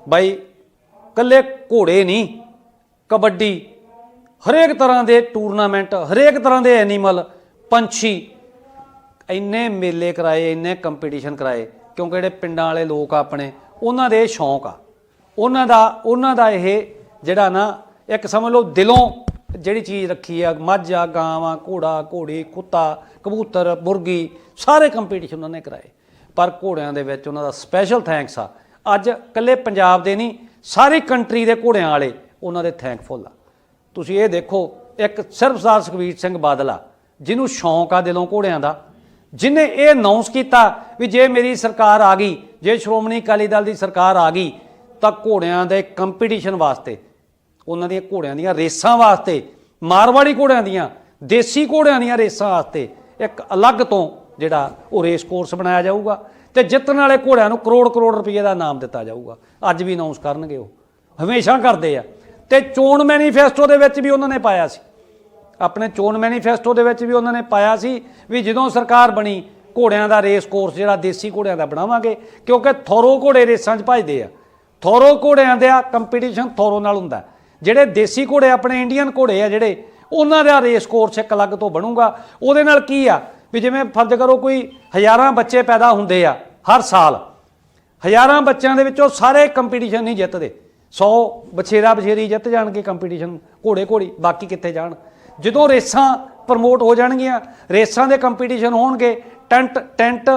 ਬਾਈ ਕੱਲੇ ਘੋੜੇ ਨਹੀਂ, ਕਬੱਡੀ, ਹਰੇਕ ਤਰ੍ਹਾਂ ਦੇ ਟੂਰਨਾਮੈਂਟ, ਹਰੇਕ ਤਰ੍ਹਾਂ ਦੇ ਐਨੀਮਲ, ਪੰਛੀ, ਇੰਨੇ ਮੇਲੇ ਕਰਾਏ, ਇੰਨੇ ਕੰਪੀਟੀਸ਼ਨ ਕਰਾਏ ਕਿਉਂਕਿ ਜਿਹੜੇ ਪਿੰਡਾਂ ਵਾਲੇ ਲੋਕ ਆ ਆਪਣੇ, ਉਹਨਾਂ ਦੇ ਸ਼ੌਂਕ ਆ। ਉਹਨਾਂ ਦਾ ਉਹਨਾਂ ਦਾ ਇਹ ਜਿਹੜਾ ਨਾ, ਇੱਕ ਸਮਝ ਲਓ ਦਿਲੋਂ ਜਿਹੜੀ ਚੀਜ਼ ਰੱਖੀ ਆ, ਮੱਝ ਆ, ਗਾਂ ਆ, ਘੋੜਾ, ਘੋੜੀ, ਕੁੱਤਾ, ਕਬੂਤਰ, ਮੁਰਗੀ, ਸਾਰੇ ਕੰਪੀਟੀਸ਼ਨ ਉਹਨਾਂ ਨੇ ਕਰਾਏ। ਪਰ ਘੋੜਿਆਂ ਦੇ ਵਿੱਚ ਉਹਨਾਂ ਦਾ ਸਪੈਸ਼ਲ ਥੈਂਕਸ ਆ। ਅੱਜ ਇਕੱਲੇ ਪੰਜਾਬ ਦੇ ਨਹੀਂ, ਸਾਰੀ ਕੰਟਰੀ ਦੇ ਘੋੜਿਆਂ ਵਾਲੇ ਉਹਨਾਂ ਦੇ ਥੈਂਕਫੁਲ ਆ। ਤੁਸੀਂ ਇਹ ਦੇਖੋ, ਇੱਕ ਸਰਬਸਾਰ ਸੁਖਬੀਰ ਸਿੰਘ ਬਾਦਲ ਆ, ਜਿਹਨੂੰ ਸ਼ੌਂਕ ਆ ਦਿਲੋਂ ਘੋੜਿਆਂ ਦਾ। ਜਿਨੇ ਇਹ ਅਨਾਉਂਸ ਕੀਤਾ ਵੀ ਜੇ ਮੇਰੀ ਸਰਕਾਰ ਆ ਗਈ, ਜੇ ਸ਼੍ਰੋਮਣੀ ਅਕਾਲੀ ਦਲ ਦੀ ਸਰਕਾਰ ਆ ਗਈ, ਤਾਂ ਘੋੜਿਆਂ ਦੇ ਕੰਪੀਟੀਸ਼ਨ ਵਾਸਤੇ, ਉਹਨਾਂ ਦੀਆਂ ਘੋੜਿਆਂ ਦੀਆਂ ਰੇਸਾਂ ਵਾਸਤੇ, ਮਾਰਵਾੜੀ ਘੋੜਿਆਂ ਦੀਆਂ, ਦੇਸੀ ਘੋੜਿਆਂ ਦੀਆਂ ਰੇਸਾਂ ਵਾਸਤੇ ਇੱਕ ਅਲੱਗ ਤੋਂ ਜਿਹੜਾ ਉਹ ਰੇਸ ਕੋਰਸ ਬਣਾਇਆ ਜਾਊਗਾ ਤੇ ਜਿੱਤਣ ਵਾਲੇ ਘੋੜਿਆਂ ਨੂੰ ਕਰੋੜ ਕਰੋੜ ਰੁਪਏ ਦਾ ਇਨਾਮ ਦਿੱਤਾ ਜਾਊਗਾ। ਅੱਜ ਵੀ ਅਨਾਉਂਸ ਕਰਨਗੇ ਉਹ। ਹਮੇਸ਼ਾ ਕਰਦੇ ਆ। ਤੇ ਚੋਣ ਮੈਨੀਫੈਸਟੋ ਦੇ ਵਿੱਚ ਵੀ ਉਹਨਾਂ ਨੇ ਪਾਇਆ ਸੀ। ਆਪਣੇ ਚੋਣ ਮੈਨੀਫੈਸਟੋ ਦੇ ਵਿੱਚ ਵੀ ਉਹਨਾਂ ਨੇ ਪਾਇਆ ਸੀ ਵੀ ਜਦੋਂ ਸਰਕਾਰ ਬਣੀ, ਘੋੜਿਆਂ ਦਾ ਰੇਸ ਕੋਰਸ ਜਿਹੜਾ ਦੇਸੀ ਘੋੜਿਆਂ ਦਾ ਬਣਾਵਾਂਗੇ, ਕਿਉਂਕਿ ਥੋਰੋ ਘੋੜੇ ਰੇਸਾਂ 'ਚ ਭੱਜਦੇ ਆ। ਥੋਰੋ ਘੋੜਿਆਂ ਦਾ ਕੰਪੀਟੀਸ਼ਨ ਥੋਰੋ ਨਾਲ ਹੁੰਦਾ। ਜਿਹੜੇ ਦੇਸੀ ਘੋੜੇ ਆਪਣੇ ਇੰਡੀਅਨ ਘੋੜੇ ਆ ਜਿਹੜੇ, ਉਹਨਾਂ ਦਾ ਰੇਸ ਕੋਰਸ ਇੱਕ ਅਲੱਗ ਤੋਂ ਬਣੂਗਾ। ਉਹਦੇ ਨਾਲ ਕੀ ਆ ਵੀ ਜਿਵੇਂ ਫਰਜ਼ ਕਰੋ ਕੋਈ ਹਜ਼ਾਰਾਂ ਬੱਚੇ ਪੈਦਾ ਹੁੰਦੇ ਆ ਹਰ ਸਾਲ, ਹਜ਼ਾਰਾਂ ਬੱਚਿਆਂ ਦੇ ਵਿੱਚੋਂ ਸਾਰੇ ਕੰਪੀਟੀਸ਼ਨ ਨਹੀਂ ਜਿੱਤਦੇ। 100 ਬਛੇਰਾ ਬਛੇਰੀ ਜਿੱਤ ਜਾਣਗੇ ਕੰਪੀਟੀਸ਼ਨ ਘੋੜੇ ਘੋੜੀ, ਬਾਕੀ ਕਿੱਥੇ ਜਾਣ? ਜਦੋਂ ਰੇਸਾਂ ਪ੍ਰਮੋਟ ਹੋ ਜਾਣਗੀਆਂ, ਰੇਸਾਂ ਦੇ ਕੰਪੀਟੀਸ਼ਨ ਹੋਣਗੇ, ਟੈਂਟ ਟੈਂਟ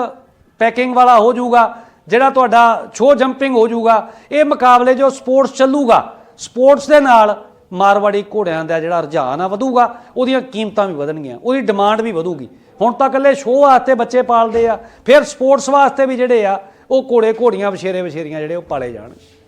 ਪੈਕਿੰਗ ਵਾਲਾ ਹੋ ਜਾਊਗਾ, ਜਿਹੜਾ ਤੁਹਾਡਾ ਸ਼ੋ ਜੰਪਿੰਗ ਹੋ ਜਾਊਗਾ, ਇਹ ਮੁਕਾਬਲੇ ਜੋ ਸਪੋਰਟਸ ਚੱਲੂਗਾ। ਸਪੋਰਟਸ ਦੇ ਨਾਲ ਮਾਰਵਾੜੀ ਘੋੜਿਆਂ ਦਾ ਜਿਹੜਾ ਰੁਝਾਨ ਆ ਵਧੂਗਾ, ਉਹਦੀਆਂ ਕੀਮਤਾਂ ਵੀ ਵਧਣਗੀਆਂ, ਉਹਦੀ ਡਿਮਾਂਡ ਵੀ ਵਧੂਗੀ। ਹੁਣ ਤਾਂ ਇਕੱਲੇ ਸ਼ੋਅ ਵਾਸਤੇ ਬੱਚੇ ਪਾਲਦੇ ਆ, ਫਿਰ ਸਪੋਰਟਸ ਵਾਸਤੇ ਵੀ ਜਿਹੜੇ ਆ, ਉਹ ਘੋੜੇ ਘੋੜੀਆਂ ਵਿਸ਼ੇਰੇ ਵਿਸ਼ੇਰੀਆਂ ਜਿਹੜੇ ਉਹ ਪਾਲੇ ਜਾਣਗੇ